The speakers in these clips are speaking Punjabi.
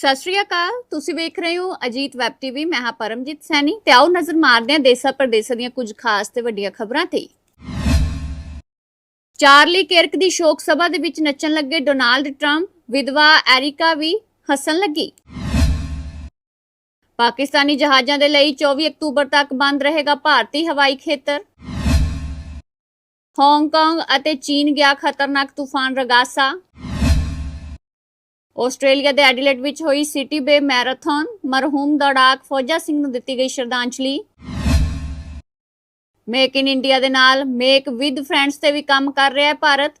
ਸਤਿ ਸ਼੍ਰੀ ਅਕਾਲ। ਤੁਸੀਂ ਵੇਖ ਰਹੇ ਹੋ ਅਜੀਤ ਵੈਬ ਟੀਵੀ। ਮੈਂ ਹਾਂ ਪਰਮਜੀਤ ਸੈਣੀ ਤੇ ਆਓ ਨਜ਼ਰ ਮਾਰਦੇ ਹਾਂ ਦੇਸਾਂ ਪ੍ਰਦੇਸਾਂ ਦੀਆਂ ਕੁਝ ਖਾਸ ਤੇ ਵੱਡੀਆਂ ਖਬਰਾਂ ਤੇ। ਚਾਰਲੀ ਕਿਰਕ ਦੀ ਸ਼ੋਕ ਸਭਾ ਦੇ ਵਿੱਚ ਨੱਚਣ ਲੱਗੇ ਡੋਨਾਲਡ ਟਰੰਪ। ਵਿਧਵਾ ਐਰਿਕਾ ਵੀ ਹੱਸਣ ਲੱਗੀ। ਪਾਕਿਸਤਾਨੀ ਜਹਾਜ਼ਾਂ ਦੇ ਲਈ 24 ਅਕਤੂਬਰ ਤੱਕ ਬੰਦ ਰਹੇਗਾ ਭਾਰਤੀ ਹਵਾਈ ਖੇਤਰ। ਹਾਂਗਕਾਂਗ ਅਤੇ ਚੀਨ ਗਿਆ ਖਤਰਨਾਕ ਤੂਫਾਨ ਰਗਾਸਾ। ਆਸਟ੍ਰੇਲੀਆ ਦੇ ਐਡੀਲੇਡ ਵਿੱਚ ਹੋਈ ਸਿਟੀ ਬੇ ਮੈਰਾਥਨ, ਮਰਹੂਮ ਦੌੜਾਕ ਫੌਜਾ ਸਿੰਘ ਨੂੰ ਦਿੱਤੀ ਗਈ ਸ਼ਰਧਾਂਜਲੀ। ਮੇਕ ਇਨ ਇੰਡੀਆ ਦੇ ਨਾਲ ਮੇਕ ਵਿਦ ਫਰੈਂਡਸ ਤੇ ਵੀ ਕੰਮ ਕਰ ਰਿਹਾ ਹੈ ਭਾਰਤ।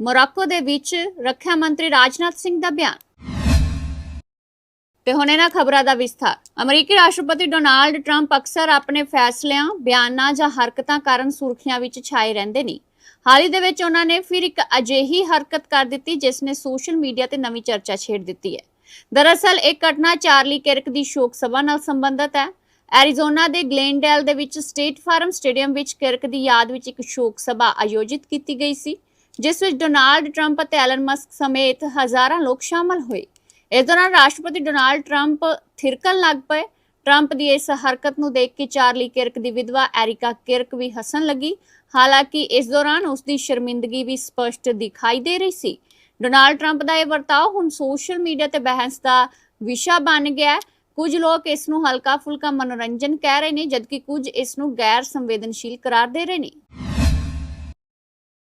ਮੋਰਾਕੋ ਦੇ ਵਿੱਚ ਰੱਖਿਆ ਮੰਤਰੀ ਰਾਜਨਾਥ ਸਿੰਘ ਦਾ ਬਿਆਨ। ਤੇ ਹੁਣ ਇਹਨਾਂ ਖਬਰਾਂ ਦਾ ਵਿਸਥਾਰ। ਅਮਰੀਕੀ ਰਾਸ਼ਟਰਪਤੀ ਡੋਨਾਲਡ ਟਰੰਪ ਅਕਸਰ ਆਪਣੇ ਫੈਸਲਿਆਂ, ਬਿਆਨਾਂ ਜਾਂ ਹਰਕਤਾਂ ਕਾਰਨ ਸੁਰਖੀਆਂ ਵਿੱਚ ਛਾਏ ਰਹਿੰਦੇ ਨੇ। ਹਾਲ ਹੀ ਦੇ ਵਿੱਚ ਉਹਨਾਂ ਨੇ ਫਿਰ ਇੱਕ ਅਜਿਹੀ ਹਰਕਤ ਕਰ ਦਿੱਤੀ ਜਿਸ ਨੇ ਸੋਸ਼ਲ ਮੀਡੀਆ ਤੇ ਨਵੀਂ ਚਰਚਾ ਛੇੜ ਦਿੱਤੀ ਹੈ। ਦਰਅਸਲ ਇਹ ਘਟਨਾ ਚਾਰਲੀ ਕਿਰਕ ਦੀ ਸ਼ੋਕ ਸਭਾ ਨਾਲ ਸੰਬੰਧਿਤ ਹੈ। ਐਰੀਜ਼ੋਨਾ ਦੇ ਗਲੇਨਡੇਲ ਦੇ ਵਿੱਚ ਸਟੇਟ ਫਾਰਮ ਸਟੇਡੀਅਮ ਵਿੱਚ ਕਿਰਕ ਦੀ ਯਾਦ ਵਿੱਚ ਇੱਕ ਸ਼ੋਕ ਸਭਾ ਆਯੋਜਿਤ ਕੀਤੀ ਗਈ ਸੀ, ਜਿਸ ਵਿੱਚ ਡੋਨਾਲਡ ਟਰੰਪ ਅਤੇ ਐਲਨ ਮਸਕ ਸਮੇਤ ਹਜ਼ਾਰਾਂ ਲੋਕ ਸ਼ਾਮਲ ਹੋਏ। ਇਸ ਦੌਰਾਨ ਰਾਸ਼ਟਰਪਤੀ ਡੋਨਾਲਡ ਟਰੰਪ ਥਿਰਕਣ ਲੱਗ ਪਏ। ਟਰੰਪ ਦੀ ਇਸ ਹਰਕਤ ਨੂੰ ਦੇਖ ਕੇ ਚਾਰਲੀ ਕਿਰਕ ਦੀ ਵਿਧਵਾ ਐਰਿਕਾ ਕਿਰਕ ਵੀ ਹੱਸਣ ਲੱਗੀ ਹਾਲਾਂਕਿ ਇਸ ਦੌਰਾਨ ਉਸ ਦੀ ਸ਼ਰਮਿੰਦਗੀ ਵੀ ਸਪਸ਼ਟ ਦਿਖਾਈ ਦੇ ਰਹੀ ਸੀ। ਡੋਨਾਲਡ ਟਰੰਪ ਦਾ ਇਹ ਵਰਤਾਓ ਹੁਣ ਸੋਸ਼ਲ ਮੀਡੀਆ ਤੇ ਬਹਿਸ ਦਾ ਵਿਸ਼ਾ ਬਣ ਗਿਆ ਹੈ। ਕੁਝ ਲੋਕ ਇਸ ਨੂੰ ਹਲਕਾ ਫੁਲਕਾ ਮਨੋਰੰਜਨ ਕਹਿ ਰਹੇ ਨੇ, ਜਦਕਿ ਕੁਝ ਇਸ ਨੂੰ ਗੈਰ ਸੰਵੇਦਨਸ਼ੀਲ ਕਰਾਰ ਦੇ ਰਹੇ ਨੇ।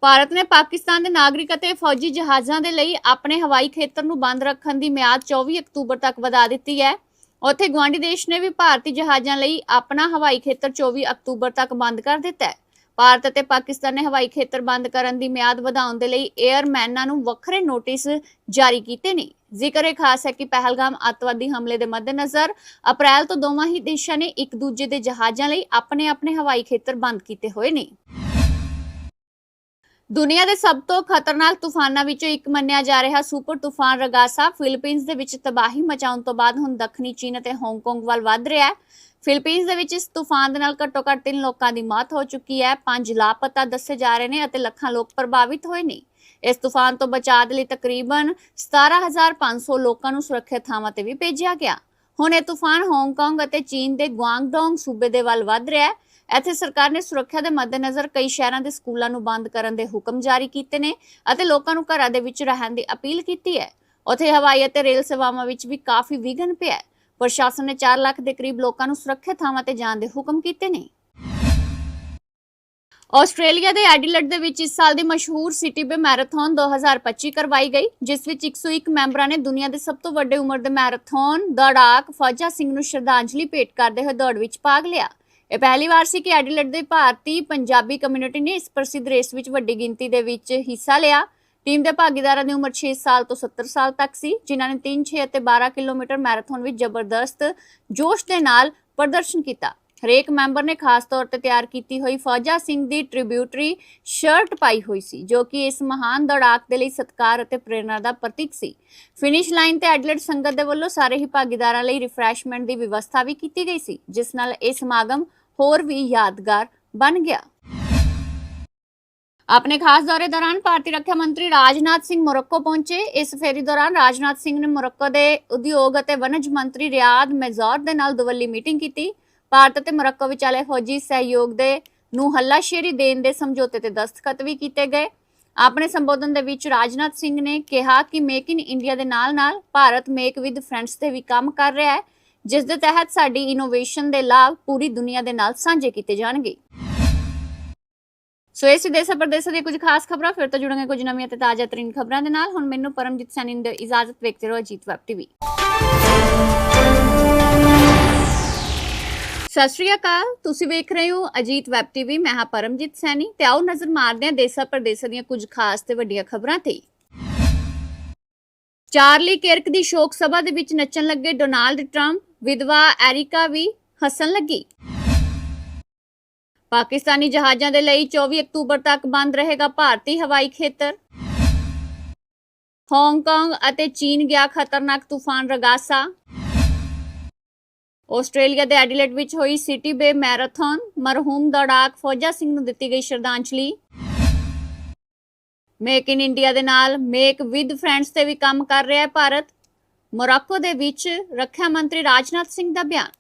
ਭਾਰਤ ਨੇ ਪਾਕਿਸਤਾਨ ਦੇ ਨਾਗਰਿਕ ਅਤੇ ਫੌਜੀ ਜਹਾਜ਼ਾਂ ਦੇ ਲਈ ਆਪਣੇ ਹਵਾਈ ਖੇਤਰ ਨੂੰ ਬੰਦ ਰੱਖਣ ਦੀ ਮਿਆਦ 24 ਅਕਤੂਬਰ ਤੱਕ ਵਧਾ ਦਿੱਤੀ ਹੈ। ਉੱਥੇ ਗਵਾਂਡੀ ਦੇਸ਼ ਨੇ ਵੀ ਭਾਰਤੀ ਜਹਾਜ਼ਾਂ ਲਈ ਆਪਣਾ ਹਵਾਈ ਖੇਤਰ 24 ਅਕਤੂਬਰ ਤੱਕ ਬੰਦ ਕਰ ਦਿੱਤਾ ਹੈ। ਭਾਰਤ ਅਤੇ ਪਾਕਿਸਤਾਨ ਨੇ ਹਵਾਈ ਖੇਤਰ ਬੰਦ ਕਰਨ ਦੀ ਮਿਆਦ ਵਧਾਉਣ ਦੇ ਲਈ 에ਅਰਮੈਨਾਂ ਨੂੰ ਵੱਖਰੇ ਨੋਟਿਸ ਜਾਰੀ ਕੀਤੇ ਨੇ। ਜ਼ਿਕਰ ਇਹ ਖਾਸ ਹੈ ਕਿ ਪਹਿਲਗਾਮ ਅੱਤਵਾਦੀ ਹਮਲੇ ਦੇ ਮੱਦੇਨਜ਼ਰ ਅਪ੍ਰੈਲ ਤੋਂ ਦੋਵਾਂ ਹੀ ਦੇਸ਼ਾਂ ਨੇ ਇੱਕ ਦੂਜੇ ਦੇ ਜਹਾਜ਼ਾਂ ਲਈ ਆਪਣੇ ਆਪਣੇ ਹਵਾਈ ਖੇਤਰ ਬੰਦ ਕੀਤੇ ਹੋਏ ਨੇ। ਦੁਨੀਆ ਦੇ ਸਭ ਤੋਂ ਖਤਰਨਾਕ ਤੂਫਾਨਾਂ ਵਿੱਚੋਂ ਇੱਕ ਮੰਨਿਆ ਜਾ ਰਿਹਾ ਸੁਪਰ ਤੂਫਾਨ ਰਗਾਸਾ ਫਿਲੀਪੀਨਜ਼ ਦੇ ਵਿੱਚ ਤਬਾਹੀ ਮਚਾਉਣ ਤੋਂ ਬਾਅਦ ਹੁਣ ਦੱਖਣੀ ਚੀਨ ਅਤੇ ਹਾਂਗਕਾਂਗ ਵੱਲ ਵੱਧ ਰਿਹਾ ਹੈ। ਫਿਲੀਪੀਨਜ਼ ਦੇ ਵਿੱਚ ਇਸ ਤੂਫਾਨ ਦੇ ਨਾਲ ਘੱਟੋ-ਘੱਟ ਤਿੰਨ ਲੋਕਾਂ ਦੀ ਮੌਤ ਹੋ ਚੁੱਕੀ ਹੈ। ਪੰਜ ਲਾਪਤਾ ਦੱਸੇ ਜਾ ਰਹੇ ਨੇ ਅਤੇ ਲੱਖਾਂ ਲੋਕ ਪ੍ਰਭਾਵਿਤ ਹੋਏ ਨੇ। ਇਸ ਤੂਫਾਨ ਤੋਂ ਬਚਾਅ ਦੇ ਲਈ ਤਕਰੀਬਨ 17500 ਲੋਕਾਂ ਨੂੰ ਸੁਰੱਖਿਅਤ ਥਾਵਾਂ ਤੇ ਵੀ ਭੇਜਿਆ ਗਿਆ। ਹੁਣ ਇਹ ਤੂਫਾਨ ਹਾਂਗਕਾਂਗ ਅਤੇ ਚੀਨ ਦੇ ਗੁਆਂਗਡੋਂਗ ਸੂਬੇ ਦੇ ਵੱਲ ਵੱਧ ਰਿਹਾ ਹੈ। ਇੱਥੇ ਸਰਕਾਰ ਨੇ ਸੁਰੱਖਿਆ ਦੇ ਮੱਦੇਨਜ਼ਰ ਕਈ ਸ਼ਹਿਰਾਂ ਦੇ ਸਕੂਲਾਂ ਨੂੰ ਬੰਦ ਕਰਨ ਦੇ ਹੁਕਮ ਜਾਰੀ ਕੀਤੇ ਨੇ ਅਤੇ ਲੋਕਾਂ ਨੂੰ ਘਰਾਂ ਦੇ ਵਿੱਚ ਰਹਿਣ ਦੀ ਅਪੀਲ ਕੀਤੀ ਹੈ। ਉੱਥੇ ਹਵਾਈ ਅਤੇ ਰੇਲ ਸੇਵਾਵਾਂ ਵਿੱਚ ਵੀ ਕਾਫੀ ਵਿਘਨ ਪਿਆ ਹੈ। ਪ੍ਰਸ਼ਾਸਨ ਨੇ 4 ਲੱਖ ਦੇ ਕਰੀਬ ਲੋਕਾਂ ਨੂੰ ਸੁਰੱਖਿਅਤ ਥਾਵਾਂ ਤੇ ਜਾਣ ਦੇ ਹੁਕਮ ਕੀਤੇ ਨੇ। ਆਸਟ੍ਰੇਲੀਆ ਦੇ ਐਡੀਲੇਡ ਦੇ ਵਿੱਚ ਇਸ ਸਾਲ ਦੀ ਮਸ਼ਹੂਰ ਸਿਟੀ ਬੇ ਮੈਰਾਥਨ 2025 ਕਰਵਾਈ ਗਈ, ਜਿਸ ਵਿੱਚ 101 ਮੈਂਬਰਾਂ ਨੇ ਦੁਨੀਆ ਦੇ ਸਭ ਤੋਂ ਵੱਡੇ ਉਮਰ ਦੇ ਮੈਰਾਥਨ, ਦੌੜਾਕ ਫੌਜਾ ਸਿੰਘ ਨੂੰ ਸ਼ਰਧਾਂਜਲੀ ਭੇਟ ਕਰਦੇ ਹੋਏ ਦੌੜ ਵਿੱਚ ਭਾਗ ਲਿਆ। ਇਹ ਪਹਿਲੀ ਵਾਰ ਸੀ ਕਿ ਐਡੀਲਡ ਦੇ ਭਾਰਤੀ ਪੰਜਾਬੀ ਕਮਿਊਨਿਟੀ ਨੇ ਇਸ ਪ੍ਰਸਿੱਧ ਰੇਸ ਵਿੱਚ ਵੱਡੀ ਗਿਣਤੀ ਦੇ ਵਿੱਚ ਹਿੱਸਾ ਲਿਆ। ਟੀਮ ਦੇ ਭਾਗੀਦਾਰਾਂ ਦੀ ਉਮਰ 6 ਸਾਲ ਤੋਂ 70 ਸਾਲ ਤੱਕ ਸੀ, ਜਿਨ੍ਹਾਂ ਨੇ 3 6 ਅਤੇ 12 ਕਿਲੋਮੀਟਰ ਮੈਰਾਥਨ ਵਿੱਚ ਜ਼ਬਰਦਸਤ ਜੋਸ਼ ਦੇ ਨਾਲ ਪ੍ਰਦਰਸ਼ਨ ਕੀਤਾ। ਹਰੇਕ ਮੈਂਬਰ ਨੇ ਖਾਸ ਤੌਰ ਤੇ ਤਿਆਰ ਕੀਤੀ ਹੋਈ ਫੌਜਾ ਸਿੰਘ ਦੀ ਟ੍ਰਿਬਿਊਟਰੀ ਸ਼ਰਟ ਪਾਈ ਹੋਈ ਸੀ, ਜੋ ਕਿ ਇਸ ਮਹਾਨ ਦੌੜਾਕ ਦੇ ਲਈ ਸਤਿਕਾਰ ਅਤੇ ਪ੍ਰੇਰਣਾ ਦਾ ਪ੍ਰਤੀਕ ਸੀ। ਫਿਨਿਸ਼ ਲਾਈਨ ਤੇ ਐਡਲਟ ਸੰਗਤ ਦੇ ਵੱਲੋਂ ਸਾਰੇ ਹੀ ਭਾਗੀਦਾਰਾਂ ਲਈ ਰਿਫਰੈਸ਼ਮੈਂਟ ਦੀ ਵਿਵਸਥਾ ਵੀ ਕੀਤੀ ਗਈ ਸੀ, ਜਿਸ ਨਾਲ ਇਹ ਸਮਾਗਮ ਹੋਰ ਵੀ ਯਾਦਗਾਰ ਬਣ ਗਿਆ। ਆਪਣੇ ਖਾਸ ਦੌਰੇ ਦੌਰਾਨ ਭਾਰਤੀ ਰੱਖਿਆ ਮੰਤਰੀ ਰਾਜਨਾਥ ਸਿੰਘ ਮੋਰੋਕੋ ਪਹੁੰਚੇ। ਇਸ ਫੇਰੀ ਦੌਰਾਨ ਰਾਜਨਾਥ ਸਿੰਘ ਨੇ ਮੋਰੋਕੋ ਦੇ ਉਦਯੋਗ ਅਤੇ ਵਣਜ ਮੰਤਰੀ ਰਿਆਦ ਮੈਜ਼ੌਰ ਦੇ ਨਾਲ ਦੁਵੱਲੀ ਮੀਟਿੰਗ ਕੀਤੀ। ਭਾਰਤ ਅਤੇ ਮੋਰੱਕੋ ਵਿਚਾਲੇ ਫੌਜੀ ਸਹਿਯੋਗ ਦੇ ਨੂੰ ਹੱਲਾਸ਼ੇਰੀ ਦੇਣ ਦੇ ਸਮਝੌਤੇ ਤੇ ਦਸਤਖਤ ਵੀ ਕੀਤੇ ਗਏ। ਆਪਣੇ ਸੰਬੋਧਨ ਦੇ ਵਿੱਚ ਰਾਜਨਾਥ ਸਿੰਘ ਨੇ ਕਿਹਾ ਕਿ ਮੇਕ ਇਨ ਇੰਡੀਆ ਦੇ ਨਾਲ-ਨਾਲ ਭਾਰਤ ਮੇਕ ਵਿਦ ਫਰੈਂਡਸ ਤੇ ਵੀ ਕੰਮ ਕਰ ਰਿਹਾ ਹੈ, ਜਿਸ ਦੇ ਤਹਿਤ ਸਾਡੀ ਇਨੋਵੇਸ਼ਨ ਦੇ ਲਾਭ ਪੂਰੀ ਦੁਨੀਆ ਦੇ ਨਾਲ ਸਾਂਝੇ ਕੀਤੇ ਜਾਣਗੇ। ਸੋ ਇਸ ਦੇਸ਼ ਪ੍ਰਦੇਸ਼ ਦੀਆਂ ਕੁਝ ਖਾਸ ਖਬਰਾਂ, ਫਿਰ ਤੋਂ ਜੁੜਾਂਗੇ ਕੁਝ ਨਵੀਆਂ ਤੇ ਤਾਜ਼ਾ ਤਰੀਨ ਖਬਰਾਂ ਦੇ ਨਾਲ। ਹੁਣ ਮੈਨੂੰ ਪਰਮਜੀਤ ਸੈਣੀ ਦੀ ਇਜਾਜ਼ਤ ਵੇਖਦੇ ਰਹੋ ਅਜੀਤ ਵੈਬ ਟੀਵੀ। ਸਤਿ ਸ਼੍ਰੀ ਅਕਾਲ, ਤੁਸੀਂ ਵੇਖ ਰਹੇ ਹੋ ਅਜੀਤ ਵੈਬ ਟੀਵੀ। ਮੈਂ ਹਾਂ ਪਰਮਜੀਤ ਸੈਣੀ ਤੇ ਆਓ ਨਜ਼ਰ ਮਾਰਦੇ ਹਾਂ ਦੇਸਾਂ ਪ੍ਰਦੇਸਾਂ ਦੀਆਂ ਕੁਝ ਖਾਸ ਤੇ ਵੱਡੀਆਂ ਖਬਰਾਂ ਤੇ। ਚਾਰਲੀ ਕਿਰਕ ਦੀ ਸ਼ੋਕ ਸਭਾ ਦੇ ਵਿੱਚ ਨੱਚਣ ਲੱਗੇ ਡੋਨਾਲਡ ਟਰੰਪ। ਵਿਧਵਾ ਐਰਿਕਾ ਵੀ ਹੱਸਣ ਲੱਗੀ। ਪਾਕਿਸਤਾਨੀ ਜਹਾਜ਼ਾਂ ਦੇ ਲਈ 24 ਅਕਤੂਬਰ ਤੱਕ ਬੰਦ ਰਹੇਗਾ ਭਾਰਤੀ ਹਵਾਈ ਖੇਤਰ। ਹਾਂਗਕਾਂਗ ਅਤੇ ਚੀਨ ਗਿਆ ਖਤਰਨਾਕ ਤੂਫਾਨ ਰਗਾਸਾ। ਆਸਟ੍ਰੇਲੀਆ ਦੇ ਐਡੀਲੇਡ ਵਿੱਚ ਹੋਈ ਸਿਟੀ ਬੇ ਮੈਰਾਥਨ ਮਰਹੂਮ ਦੌੜਾਕ ਫੌਜਾ ਸਿੰਘ ਨੂੰ ਦਿੱਤੀ ਗਈ ਸ਼ਰਧਾਂਜਲੀ। ਮੇਕ ਇਨ ਇੰਡੀਆ ਦੇ ਨਾਲ ਮੇਕ ਵਿਦ ਫਰੈਂਡਸ ਤੇ ਵੀ ਕੰਮ ਕਰ ਰਿਹਾ ਹੈ ਭਾਰਤ। ਮੋਰਾਕੋ ਦੇ ਵਿੱਚ ਰੱਖਿਆ ਮੰਤਰੀ ਰਾਜਨਾਥ ਸਿੰਘ ਦਾ ਬਿਆਨ।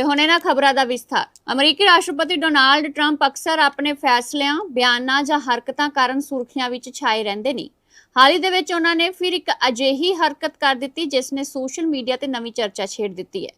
ਤੇ ਹੁਣ ਇਹਨਾਂ ਖਬਰਾਂ ਦਾ ਵਿਸਥਾਰ। ਅਮਰੀਕੀ ਰਾਸ਼ਟਰਪਤੀ ਡੋਨਾਲਡ ਟਰੰਪ ਅਕਸਰ ਆਪਣੇ ਫੈਸਲਿਆਂ, ਬਿਆਨਾਂ ਜਾਂ ਹਰਕਤਾਂ ਕਾਰਨ ਸੁਰਖੀਆਂ ਵਿੱਚ ਛਾਏ ਰਹਿੰਦੇ ਨੇ। ਹਾਲ ਹੀ ਦੇ ਵਿੱਚ ਉਹਨਾਂ ਨੇ ਫਿਰ ਇੱਕ ਅਜਿਹੀ ਹਰਕਤ ਕਰ ਦਿੱਤੀ ਜਿਸ ਨੇ ਸੋਸ਼ਲ ਮੀਡੀਆ ਤੇ ਨਵੀਂ ਚਰਚਾ ਛੇੜ ਦਿੱਤੀ ਹੈ।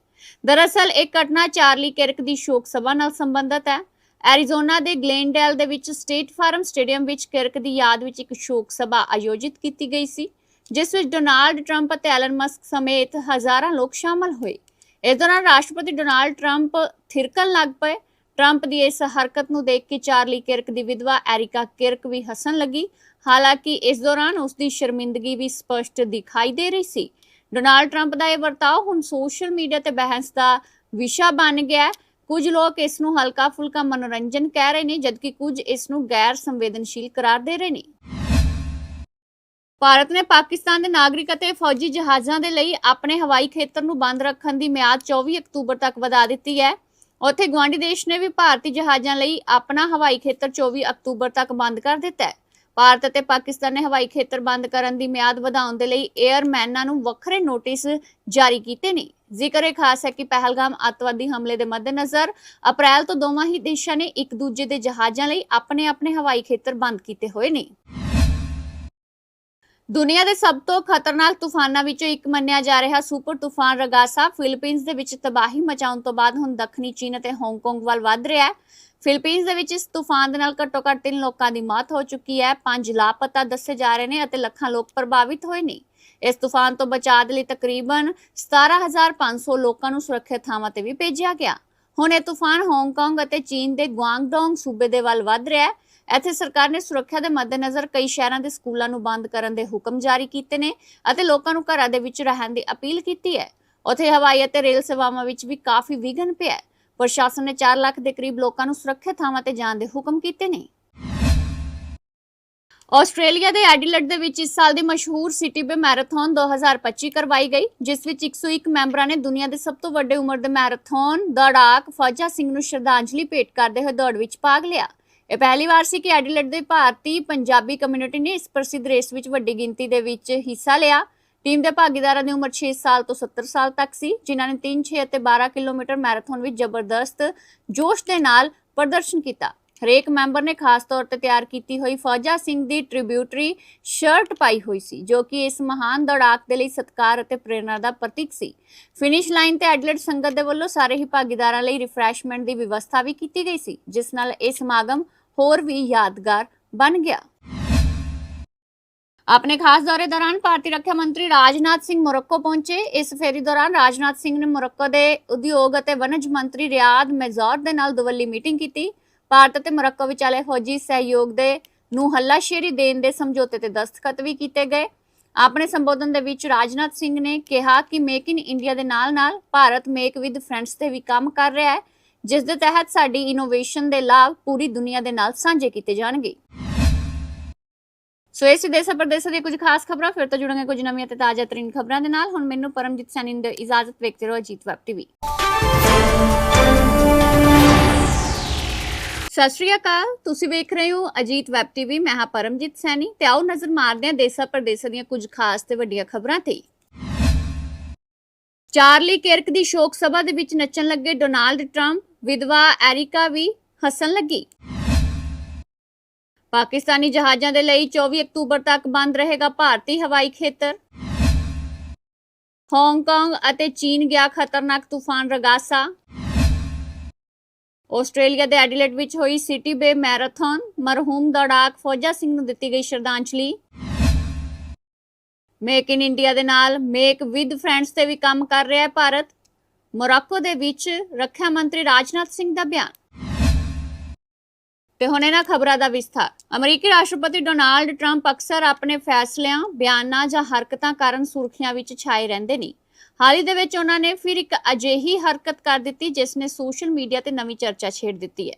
ਦਰਅਸਲ, ਇਹ ਘਟਨਾ ਚਾਰਲੀ ਕਿਰਕ ਦੀ ਸ਼ੋਕ ਸਭਾ ਨਾਲ ਸੰਬੰਧਿਤ ਹੈ। ਐਰੀਜ਼ੋਨਾ ਦੇ ਗਲੇਨਡੇਲ ਦੇ ਵਿੱਚ ਸਟੇਟ ਫਾਰਮ ਸਟੇਡੀਅਮ ਵਿੱਚ ਕਿਰਕ ਦੀ ਯਾਦ ਵਿੱਚ ਇੱਕ ਸ਼ੋਕ ਸਭਾ ਆਯੋਜਿਤ ਕੀਤੀ ਗਈ ਸੀ, ਜਿਸ ਵਿੱਚ ਡੋਨਾਲਡ ਟਰੰਪ ਅਤੇ ਐਲਨ ਮਸਕ ਸਮੇਤ ਹਜ਼ਾਰਾਂ ਲੋਕ ਸ਼ਾਮਲ ਹੋਏ। ਇਸ ਦੌਰਾਨ ਰਾਸ਼ਟਰਪਤੀ ਡੋਨਾਲਡ ਟਰੰਪ ਥਿਰਕਣ ਲੱਗ ਪਏ। ਟਰੰਪ ਦੀ ਇਸ ਹਰਕਤ ਨੂੰ ਦੇਖ ਕੇ ਚਾਰਲੀ ਕਿਰਕ ਦੀ ਵਿਧਵਾ ਐਰਿਕਾ ਕਿਰਕ ਵੀ ਹੱਸਣ ਲੱਗੀ। ਹਾਲਾਂਕਿ ਇਸ ਦੌਰਾਨ ਉਸ ਦੀ ਸ਼ਰਮਿੰਦਗੀ ਵੀ ਸਪਸ਼ਟ ਦਿਖਾਈ ਦੇ ਰਹੀ ਸੀ। ਡੋਨਾਲਡ ਟਰੰਪ ਦਾ ਇਹ ਵਰਤਾਓ ਹੁਣ ਸੋਸ਼ਲ ਮੀਡੀਆ ਤੇ ਬਹਿਸ ਦਾ ਵਿਸ਼ਾ ਬਣ ਗਿਆ ਹੈ। ਕੁਝ ਲੋਕ ਇਸ ਨੂੰ ਹਲਕਾ ਫੁਲਕਾ ਮਨੋਰੰਜਨ ਕਹਿ ਰਹੇ ਨੇ, ਜਦਕਿ ਕੁਝ ਇਸ ਨੂੰ ਗੈਰ ਸੰਵੇਦਨਸ਼ੀਲ ਕਰਾਰ ਦੇ ਰਹੇ ਨੇ। ਭਾਰਤ ਨੇ ਪਾਕਿਸਤਾਨ ਦੇ ਨਾਗਰਿਕ ਅਤੇ ਫੌਜੀ ਜਹਾਜ਼ਾਂ ਦੇ ਲਈ ਆਪਣੇ ਹਵਾਈ ਖੇਤਰ ਨੂੰ ਬੰਦ ਰੱਖਣ ਦੀ ਮਿਆਦ 24 ਅਕਤੂਬਰ ਤੱਕ ਵਧਾ ਦਿੱਤੀ ਹੈ। ਉੱਥੇ ਗਵਾਂਡੀ ਦੇਸ਼ ਨੇ ਵੀ ਭਾਰਤੀ ਜਹਾਜ਼ਾਂ ਲਈ ਆਪਣਾ ਹਵਾਈ ਖੇਤਰ 24 ਅਕਤੂਬਰ ਤੱਕ ਬੰਦ ਕਰ ਦਿੱਤਾ ਹੈ। ਭਾਰਤ ਅਤੇ ਪਾਕਿਸਤਾਨ ਨੇ ਹਵਾਈ ਖੇਤਰ ਬੰਦ ਕਰਨ ਦੀ ਮਿਆਦ ਵਧਾਉਣ ਦੇ ਲਈ 에ਅਰਮੈਨਾਂ ਨੂੰ ਵੱਖਰੇ ਨੋਟਿਸ ਜਾਰੀ ਕੀਤੇ ਨੇ। ਜ਼ਿਕਰ ਇਹ ਖਾਸ ਹੈ ਕਿ ਪਹਿਲਗਾਮ ਅੱਤਵਾਦੀ ਹਮਲੇ ਦੇ ਮੱਦੇਨਜ਼ਰ ਅਪ੍ਰੈਲ ਤੋਂ ਦੋਵਾਂ ਹੀ ਦੇਸ਼ਾਂ ਨੇ ਇੱਕ ਦੂਜੇ ਦੇ ਜਹਾਜ਼ਾਂ ਲਈ ਆਪਣੇ ਆਪਣੇ ਹਵਾਈ ਖੇਤਰ ਬੰਦ ਕੀਤੇ ਹੋਏ ਨੇ। ਦੁਨੀਆ ਦੇ ਸਭ ਤੋਂ ਖਤਰਨਾਕ ਤੂਫਾਨਾਂ ਵਿੱਚੋਂ ਇੱਕ ਮੰਨਿਆ ਜਾ ਰਿਹਾ ਸੁਪਰ ਤੂਫਾਨ ਰਗਾਸਾ। ਫਿਲੀਪੀਨਸ ਦੇ ਵਿੱਚ ਤਬਾਹੀ ਮਚਾਉਣ ਤੋਂ ਬਾਅਦ ਹੁਣ ਦੱਖਣੀ ਚੀਨ ਅਤੇ ਹਾਂਗਕਾਂਗ ਵੱਲ ਵੱਧ ਰਿਹਾ ਹੈ। ਫਿਲੀਪੀਨਜ਼ ਦੇ ਵਿੱਚ ਇਸ ਤੂਫਾਨ ਦੇ ਨਾਲ ਘੱਟੋ-ਘੱਟ ਤਿੰਨ ਲੋਕਾਂ ਦੀ ਮੌਤ ਹੋ ਚੁੱਕੀ ਹੈ। ਪੰਜ ਲਾਪਤਾ ਦੱਸੇ ਜਾ ਰਹੇ ਨੇ ਅਤੇ ਲੱਖਾਂ ਲੋਕ ਪ੍ਰਭਾਵਿਤ ਹੋਏ ਨੇ। ਇਸ ਤੂਫਾਨ ਤੋਂ ਬਚਾਅ ਦੇ ਲਈ ਤਕਰੀਬਨ 17500 ਲੋਕਾਂ ਨੂੰ ਸੁਰੱਖਿਅਤ ਥਾਵਾਂ ਤੇ ਵੀ ਭੇਜਿਆ ਗਿਆ। ਹੁਣ ਇਹ ਤੂਫਾਨ ਹਾਂਗਕਾਂਗ ਅਤੇ ਚੀਨ ਦੇ ਗੁਆਂਗਡੋਂਗ ਸੂਬੇ ਦੇ ਵੱਲ ਵੱਧ ਰਿਹਾ ਹੈ। ਇੱਥੇ ਸਰਕਾਰ ਨੇ ਸੁਰੱਖਿਆ ਦੇ ਮੱਦੇਨਜ਼ਰ ਕਈ ਸ਼ਹਿਰਾਂ ਦੇ ਸਕੂਲਾਂ ਨੂੰ ਬੰਦ ਕਰਨ ਦੇ ਹੁਕਮ ਜਾਰੀ ਕੀਤੇ ਨੇ ਅਤੇ ਲੋਕਾਂ ਨੂੰ ਘਰਾਂ ਦੇ ਵਿੱਚ ਰਹਿਣ ਦੀ ਅਪੀਲ ਕੀਤੀ ਹੈ। ਉੱਥੇ ਹਵਾਈ ਅਤੇ ਰੇਲ ਸੇਵਾਵਾਂ ਵਿੱਚ ਵੀ ਕਾਫੀ ਵਿਘਨ ਪਿਆ ਹੈ। ਪ੍ਰਸ਼ਾਸਨ ਨੇ 4 ਲੱਖ ਦੇ ਕਰੀਬ ਲੋਕਾਂ ਨੂੰ ਸੁਰੱਖਿਅਤ ਥਾਵਾਂ ਤੇ ਜਾਣ ਦੇ ਹੁਕਮ ਕੀਤੇ ਨੇ। ਆਸਟ੍ਰੇਲੀਆ ਦੇ ਐਡੀਲਡ ਦੇ ਵਿੱਚ ਇਸ ਸਾਲ ਦੀ ਮਸ਼ਹੂਰ ਸਿਟੀ ਬੇ ਮੈਰਾਥਨ 2025 ਕਰਵਾਈ ਗਈ, ਜਿਸ ਵਿੱਚ 101 ਮੈਂਬਰਾਂ ਨੇ ਦੁਨੀਆ ਦੇ ਸਭ ਤੋਂ ਵੱਡੇ ਉਮਰ ਦੇ ਮੈਰਾਥਨ, ਦੌੜਾਕ ਫੌਜਾ ਸਿੰਘ ਨੂੰ ਸ਼ਰਧਾਂਜਲੀ ਭੇਟ ਕਰਦੇ ਹੋਏ ਦੌੜ ਵਿੱਚ ਭਾਗ ਲਿਆ। ਇਹ ਪਹਿਲੀ ਵਾਰ ਸੀ ਕਿ ਐਡੀਲੇਡ ਦੇ ਭਾਰਤੀ ਪੰਜਾਬੀ ਕਮਿਊਨਿਟੀ ਨੇ ਇਸ ਪ੍ਰਸਿੱਧ ਰੇਸ ਵਿੱਚ ਵੱਡੀ ਗਿਣਤੀ ਦੇ ਵਿੱਚ ਹਿੱਸਾ ਲਿਆ। ਟੀਮ ਦੇ ਭਾਗੀਦਾਰਾਂ ਦੀ ਉਮਰ 6 ਸਾਲ ਤੋਂ 70 ਸਾਲ ਤੱਕ ਸੀ, ਜਿਨ੍ਹਾਂ ਨੇ 3 6 ਅਤੇ 12 ਕਿਲੋਮੀਟਰ ਮੈਰਾਥਨ ਵਿੱਚ ਜ਼ਬਰਦਸਤ ਜੋਸ਼ ਦੇ ਨਾਲ ਪ੍ਰਦਰਸ਼ਨ ਕੀਤਾ। ਹਰੇਕ ਮੈਂਬਰ ਨੇ ਖਾਸ ਤੌਰ ਤੇ ਤਿਆਰ ਕੀਤੀ ਹੋਈ ਫੌਜਾ ਸਿੰਘ ਦੀ ਟ੍ਰਿਬਿਊਟਰੀ ਸ਼ਰਟ ਪਾਈ ਹੋਈ ਸੀ, ਜੋ ਕਿ ਇਸ ਮਹਾਨ ਦੌੜਾਕ ਦੇ ਲਈ ਸਤਿਕਾਰ ਅਤੇ ਪ੍ਰੇਰਣਾ ਦਾ ਪ੍ਰਤੀਕ ਸੀ। ਫਿਨਿਸ਼ ਲਾਈਨ ਤੇ ਐਡਲਟ ਸੰਗਤ ਦੇ ਵੱਲੋਂ ਸਾਰੇ ਹੀ ਭਾਗੀਦਾਰਾਂ ਲਈ ਰਿਫਰੈਸ਼ਮੈਂਟ ਦੀ ਵਿਵਸਥਾ ਵੀ ਕੀਤੀ ਗਈ ਸੀ, ਜਿਸ ਨਾਲ ਇਹ ਸਮਾਗਮ ਹੋਰ ਵੀ ਯਾਦਗਾਰ ਬਣ ਗਿਆ। ਆਪਣੇ ਖਾਸ ਦੌਰੇ ਦੌਰਾਨ ਭਾਰਤੀ ਰੱਖਿਆ ਮੰਤਰੀ ਰਾਜਨਾਥ ਸਿੰਘ ਮੋਰੋਕੋ ਪਹੁੰਚੇ। ਇਸ ਫੇਰੀ ਦੌਰਾਨ ਰਾਜਨਾਥ ਸਿੰਘ ਨੇ ਮੋਰੋਕੋ ਦੇ ਉਦਯੋਗ ਅਤੇ ਵਣਜ ਮੰਤਰੀ ਰਿਆਦ ਮੈਜ਼ੌਰ ਦੇ ਨਾਲ ਦੁਵੱਲੀ ਮੀਟਿੰਗ ਕੀਤੀ। ਭਾਰਤ ਅਤੇ ਮੋਰੋਕੋ ਵਿਚਾਲੇ ਫੌਜੀ ਸਹਿਯੋਗ ਦੇ ਨੂੰ ਹੱਲਾਸ਼ੇਰੀ ਦੇਣ ਦੇ ਸਮਝੌਤੇ ਤੇ ਦਸਤਖਤ ਵੀ ਕੀਤੇ ਗਏ। ਆਪਣੇ ਸੰਬੋਧਨ ਦੇ ਵਿੱਚ ਰਾਜਨਾਥ ਸਿੰਘ ਨੇ ਕਿਹਾ ਕਿ ਮੇਕ ਇਨ ਇੰਡੀਆ ਦੇ ਨਾਲ-ਨਾਲ ਭਾਰਤ ਮੇਕ ਵਿਦ ਫਰੈਂਡਸ ਤੇ ਵੀ ਕੰਮ ਕਰ ਰਿਹਾ ਹੈ। ਜਿਸ ਦੇ ਤਹਿਤ ਸਾਡੀ ਇਨੋਵੇਸ਼ਨ ਦੇ ਲਾਭ ਪੂਰੀ ਦੁਨੀਆ ਦੇ ਨਾਲ ਸਾਂਝੇ ਕੀਤੇ ਜਾਣਗੇ। ਸੋ ਇਸ ਦੇਸ਼ ਪ੍ਰਦੇਸ਼ ਦੀਆਂ ਕੁਝ ਖਾਸ ਖਬਰਾਂ, ਫਿਰ ਤੋਂ ਜੁੜਾਂਗੇ ਕੁਝ ਨਵੀਆਂ ਤੇ ਤਾਜ਼ਾ ਤਰੀਨ ਖਬਰਾਂ ਦੇ ਨਾਲ। ਹੁਣ ਮੈਨੂੰ ਪਰਮਜੀਤ ਸੈਣੀ ਦੀ ਇਜਾਜ਼ਤ ਵੇਖਦੇ ਰਹੋ ਅਜੀਤ ਵੈਬ ਟੀਵੀ। ਸਤਿ ਸ਼੍ਰੀ ਅਕਾਲ, ਤੁਸੀਂ ਵੇਖ ਰਹੇ ਹੋ ਅਜੀਤ ਵੈਬ ਟੀਵੀ। ਮੈਂ ਹਾਂ ਪਰਮਜੀਤ ਸੈਣੀ ਤੇ ਆਓ ਨਜ਼ਰ ਮਾਰਦੇ ਹਾਂ ਦੇਸ਼ਾਂ ਪ੍ਰਦੇਸ਼ਾਂ ਦੀਆਂ ਕੁਝ ਖਾਸ ਤੇ ਵੱਡੀਆਂ ਖਬਰਾਂ ਤੇ। ਚਾਰਲੀ ਕਿਰਕ ਦੀ ਸ਼ੋਕ ਸਭਾ ਦੇ ਵਿੱਚ ਨੱਚਣ ਲੱਗੇ ਡੋਨਾਲਡ ਟਰੰਪ। ਵਿਧਵਾ ਐਰਿਕਾ ਵੀ ਹੱਸਣ ਲੱਗੀ। ਪਾਕਿਸਤਾਨੀ ਜਹਾਜ਼ਾਂ ਦੇ ਲਈ 24 ਅਕਤੂਬਰ ਤੱਕ ਬੰਦ ਰਹੇਗਾ ਭਾਰਤੀ ਹਵਾਈ ਖੇਤਰ। ਹਾਂਗਕਾਂਗ ਅਤੇ ਚੀਨ ਗਿਆ ਖਤਰਨਾਕ ਤੂਫਾਨ ਰਗਾਸਾ। ਆਸਟ੍ਰੇਲੀਆ ਦੇ ਐਡੀਲੇਡ ਵਿੱਚ ਹੋਈ ਸਿਟੀ ਬੇ ਮੈਰਾਥਨ ਮਰਹੂਮ ਦੌੜਾਕ ਫੌਜਾ ਸਿੰਘ ਨੂੰ ਦਿੱਤੀ ਗਈ ਸ਼ਰਧਾਂਜਲੀ। ਮੇਕ ਇਨ ਇੰਡੀਆ ਦੇ ਨਾਲ ਮੇਕ ਵਿਦ ਫਰੈਂਡਸ ਤੇ ਵੀ ਕੰਮ ਕਰ ਰਿਹਾ ਹੈ ਭਾਰਤ। ਮੋਰਾਕੋ ਦੇ ਵਿੱਚ ਰੱਖਿਆ ਮੰਤਰੀ ਰਾਜਨਾਥ ਸਿੰਘ ਦਾ ਬਿਆਨ। ਤੇ ਹੁਣ ਇਹਨਾਂ ਖਬਰਾਂ ਦਾ ਵਿਸਥਾਰ। ਅਮਰੀਕੀ ਰਾਸ਼ਟਰਪਤੀ ਡੋਨਾਲਡ ਟਰੰਪ ਅਕਸਰ ਆਪਣੇ ਫੈਸਲਿਆਂ, ਬਿਆਨਾਂ ਜਾਂ ਹਰਕਤਾਂ ਕਾਰਨ ਸੁਰਖੀਆਂ ਵਿੱਚ ਛਾਏ ਰਹਿੰਦੇ ਨੇ। ਹਾਲ ਹੀ ਦੇ ਵਿੱਚ ਉਹਨਾਂ ਨੇ ਫਿਰ ਇੱਕ ਅਜਿਹੀ ਹਰਕਤ ਕਰ ਦਿੱਤੀ ਜਿਸ ਨੇ ਸੋਸ਼ਲ ਮੀਡੀਆ ਤੇ ਨਵੀਂ ਚਰਚਾ ਛੇੜ ਦਿੱਤੀ ਹੈ।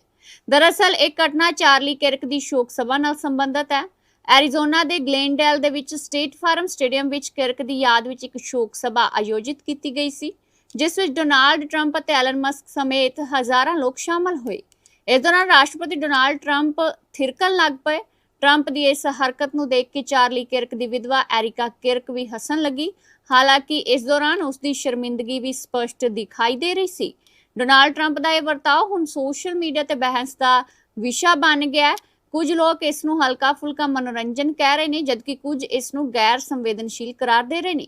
ਦਰਅਸਲ, ਇਹ ਘਟਨਾ ਚਾਰਲੀ ਕਿਰਕ ਦੀ ਸ਼ੋਕ ਸਭਾ ਨਾਲ ਸੰਬੰਧਿਤ ਹੈ। ਐਰੀਜ਼ੋਨਾ ਦੇ ਗਲੇਨਡੇਲ ਦੇ ਵਿੱਚ ਸਟੇਟ ਫਾਰਮ ਸਟੇਡੀਅਮ ਵਿੱਚ ਕਿਰਕ ਦੀ ਯਾਦ ਵਿੱਚ ਇੱਕ ਸ਼ੋਕ ਸਭਾ ਆਯੋਜਿਤ ਕੀਤੀ ਗਈ ਸੀ। ਜਿਸ ਵਿੱਚ ਡੋਨਾਲਡ ਟਰੰਪ ਅਤੇ ਐਲਨ ਮਸਕ ਸਮੇਤ ਹਜ਼ਾਰਾਂ ਲੋਕ ਸ਼ਾਮਲ ਹੋਏ। ਇਸ ਦੌਰਾਨ ਰਾਸ਼ਟਰਪਤੀ ਡੋਨਾਲਡ ਟਰੰਪ ਥਿਰਕਣ ਲੱਗ ਪਏ। ਟਰੰਪ ਦੀ ਇਸ ਹਰਕਤ ਨੂੰ ਦੇਖ ਕੇ ਚਾਰਲੀ ਕਿਰਕ ਦੀ ਵਿਧਵਾ ਐਰਿਕਾ ਕਿਰਕ ਵੀ ਹੱਸਣ ਲੱਗੀ। ਹਾਲਾਂਕਿ ਇਸ ਦੌਰਾਨ ਉਸ ਦੀ ਸ਼ਰਮਿੰਦਗੀ ਵੀ ਸਪਸ਼ਟ ਦਿਖਾਈ ਦੇ ਰਹੀ ਸੀ। ਡੋਨਾਲਡ ਟਰੰਪ ਦਾ ਇਹ ਵਰਤਾਓ ਹੁਣ ਸੋਸ਼ਲ ਮੀਡੀਆ ਤੇ ਬਹਿਸ ਦਾ ਵਿਸ਼ਾ ਬਣ ਗਿਆ ਹੈ। ਕੁਝ ਲੋਕ ਇਸ ਨੂੰ ਹਲਕਾ ਫੁਲਕਾ ਮਨੋਰੰਜਨ ਕਹਿ ਰਹੇ ਨੇ, ਜਦਕਿ ਕੁਝ ਇਸ ਨੂੰ ਗੈਰ ਸੰਵੇਦਨਸ਼ੀਲ ਕਰਾਰ ਦੇ ਰਹੇ ਨੇ।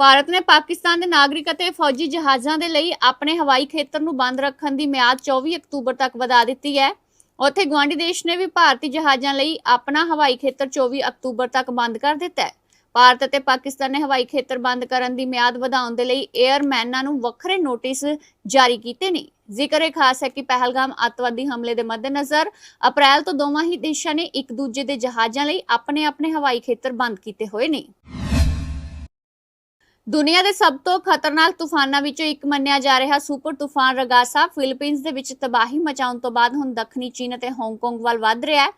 ਭਾਰਤ ਨੇ ਪਾਕਿਸਤਾਨ ਦੇ ਨਾਗਰਿਕ ਅਤੇ ਫੌਜੀ ਜਹਾਜ਼ਾਂ ਦੇ ਲਈ ਆਪਣੇ ਹਵਾਈ ਖੇਤਰ ਨੂੰ ਬੰਦ ਰੱਖਣ ਦੀ ਮਿਆਦ 24 ਅਕਤੂਬਰ ਤੱਕ ਵਧਾ ਦਿੱਤੀ ਹੈ। ਉੱਥੇ ਗਵਾਂਡੀ ਦੇਸ਼ ਨੇ ਵੀ ਭਾਰਤੀ ਜਹਾਜ਼ਾਂ ਲਈ ਆਪਣਾ ਹਵਾਈ ਖੇਤਰ 24 ਅਕਤੂਬਰ ਤੱਕ ਬੰਦ ਕਰ ਦਿੱਤਾ ਹੈ। ਭਾਰਤ ਅਤੇ ਪਾਕਿਸਤਾਨ ਨੇ ਹਵਾਈ ਖੇਤਰ ਬੰਦ ਕਰਨ ਦੀ ਮਿਆਦ ਵਧਾਉਣ ਦੇ ਲਈ 에ਅਰਮੈਨਾਂ ਨੂੰ ਵੱਖਰੇ ਨੋਟਿਸ ਜਾਰੀ ਕੀਤੇ ਨੇ। ਜ਼ਿਕਰ ਇਹ ਖਾਸ ਹੈ ਕਿ ਪਹਿਲਗਾਮ ਅੱਤਵਾਦੀ ਹਮਲੇ ਦੇ ਮੱਦੇਨਜ਼ਰ ਅਪ੍ਰੈਲ ਤੋਂ ਦੋਵਾਂ ਹੀ ਦੇਸ਼ਾਂ ਨੇ ਇੱਕ ਦੂਜੇ ਦੇ ਜਹਾਜ਼ਾਂ ਲਈ ਆਪਣੇ ਆਪਣੇ ਹਵਾਈ ਖੇਤਰ ਬੰਦ ਕੀਤੇ ਹੋਏ ਨੇ। ਦੁਨੀਆ ਦੇ ਸਭ ਤੋਂ ਖਤਰਨਾਕ ਤੂਫਾਨਾਂ ਵਿੱਚੋਂ ਇੱਕ ਮੰਨਿਆ ਜਾ ਰਿਹਾ ਸੁਪਰ ਤੂਫਾਨ ਰਗਾਸਾ। ਫਿਲੀਪੀਨਜ਼ ਦੇ ਵਿੱਚ ਤਬਾਹੀ ਮਚਾਉਣ ਤੋਂ ਬਾਅਦ ਹੁਣ ਦੱਖਣੀ ਚੀਨ ਅਤੇ ਹਾਂਗਕਾਂਗ ਵੱਲ ਵੱਧ ਰਿਹਾ ਹੈ।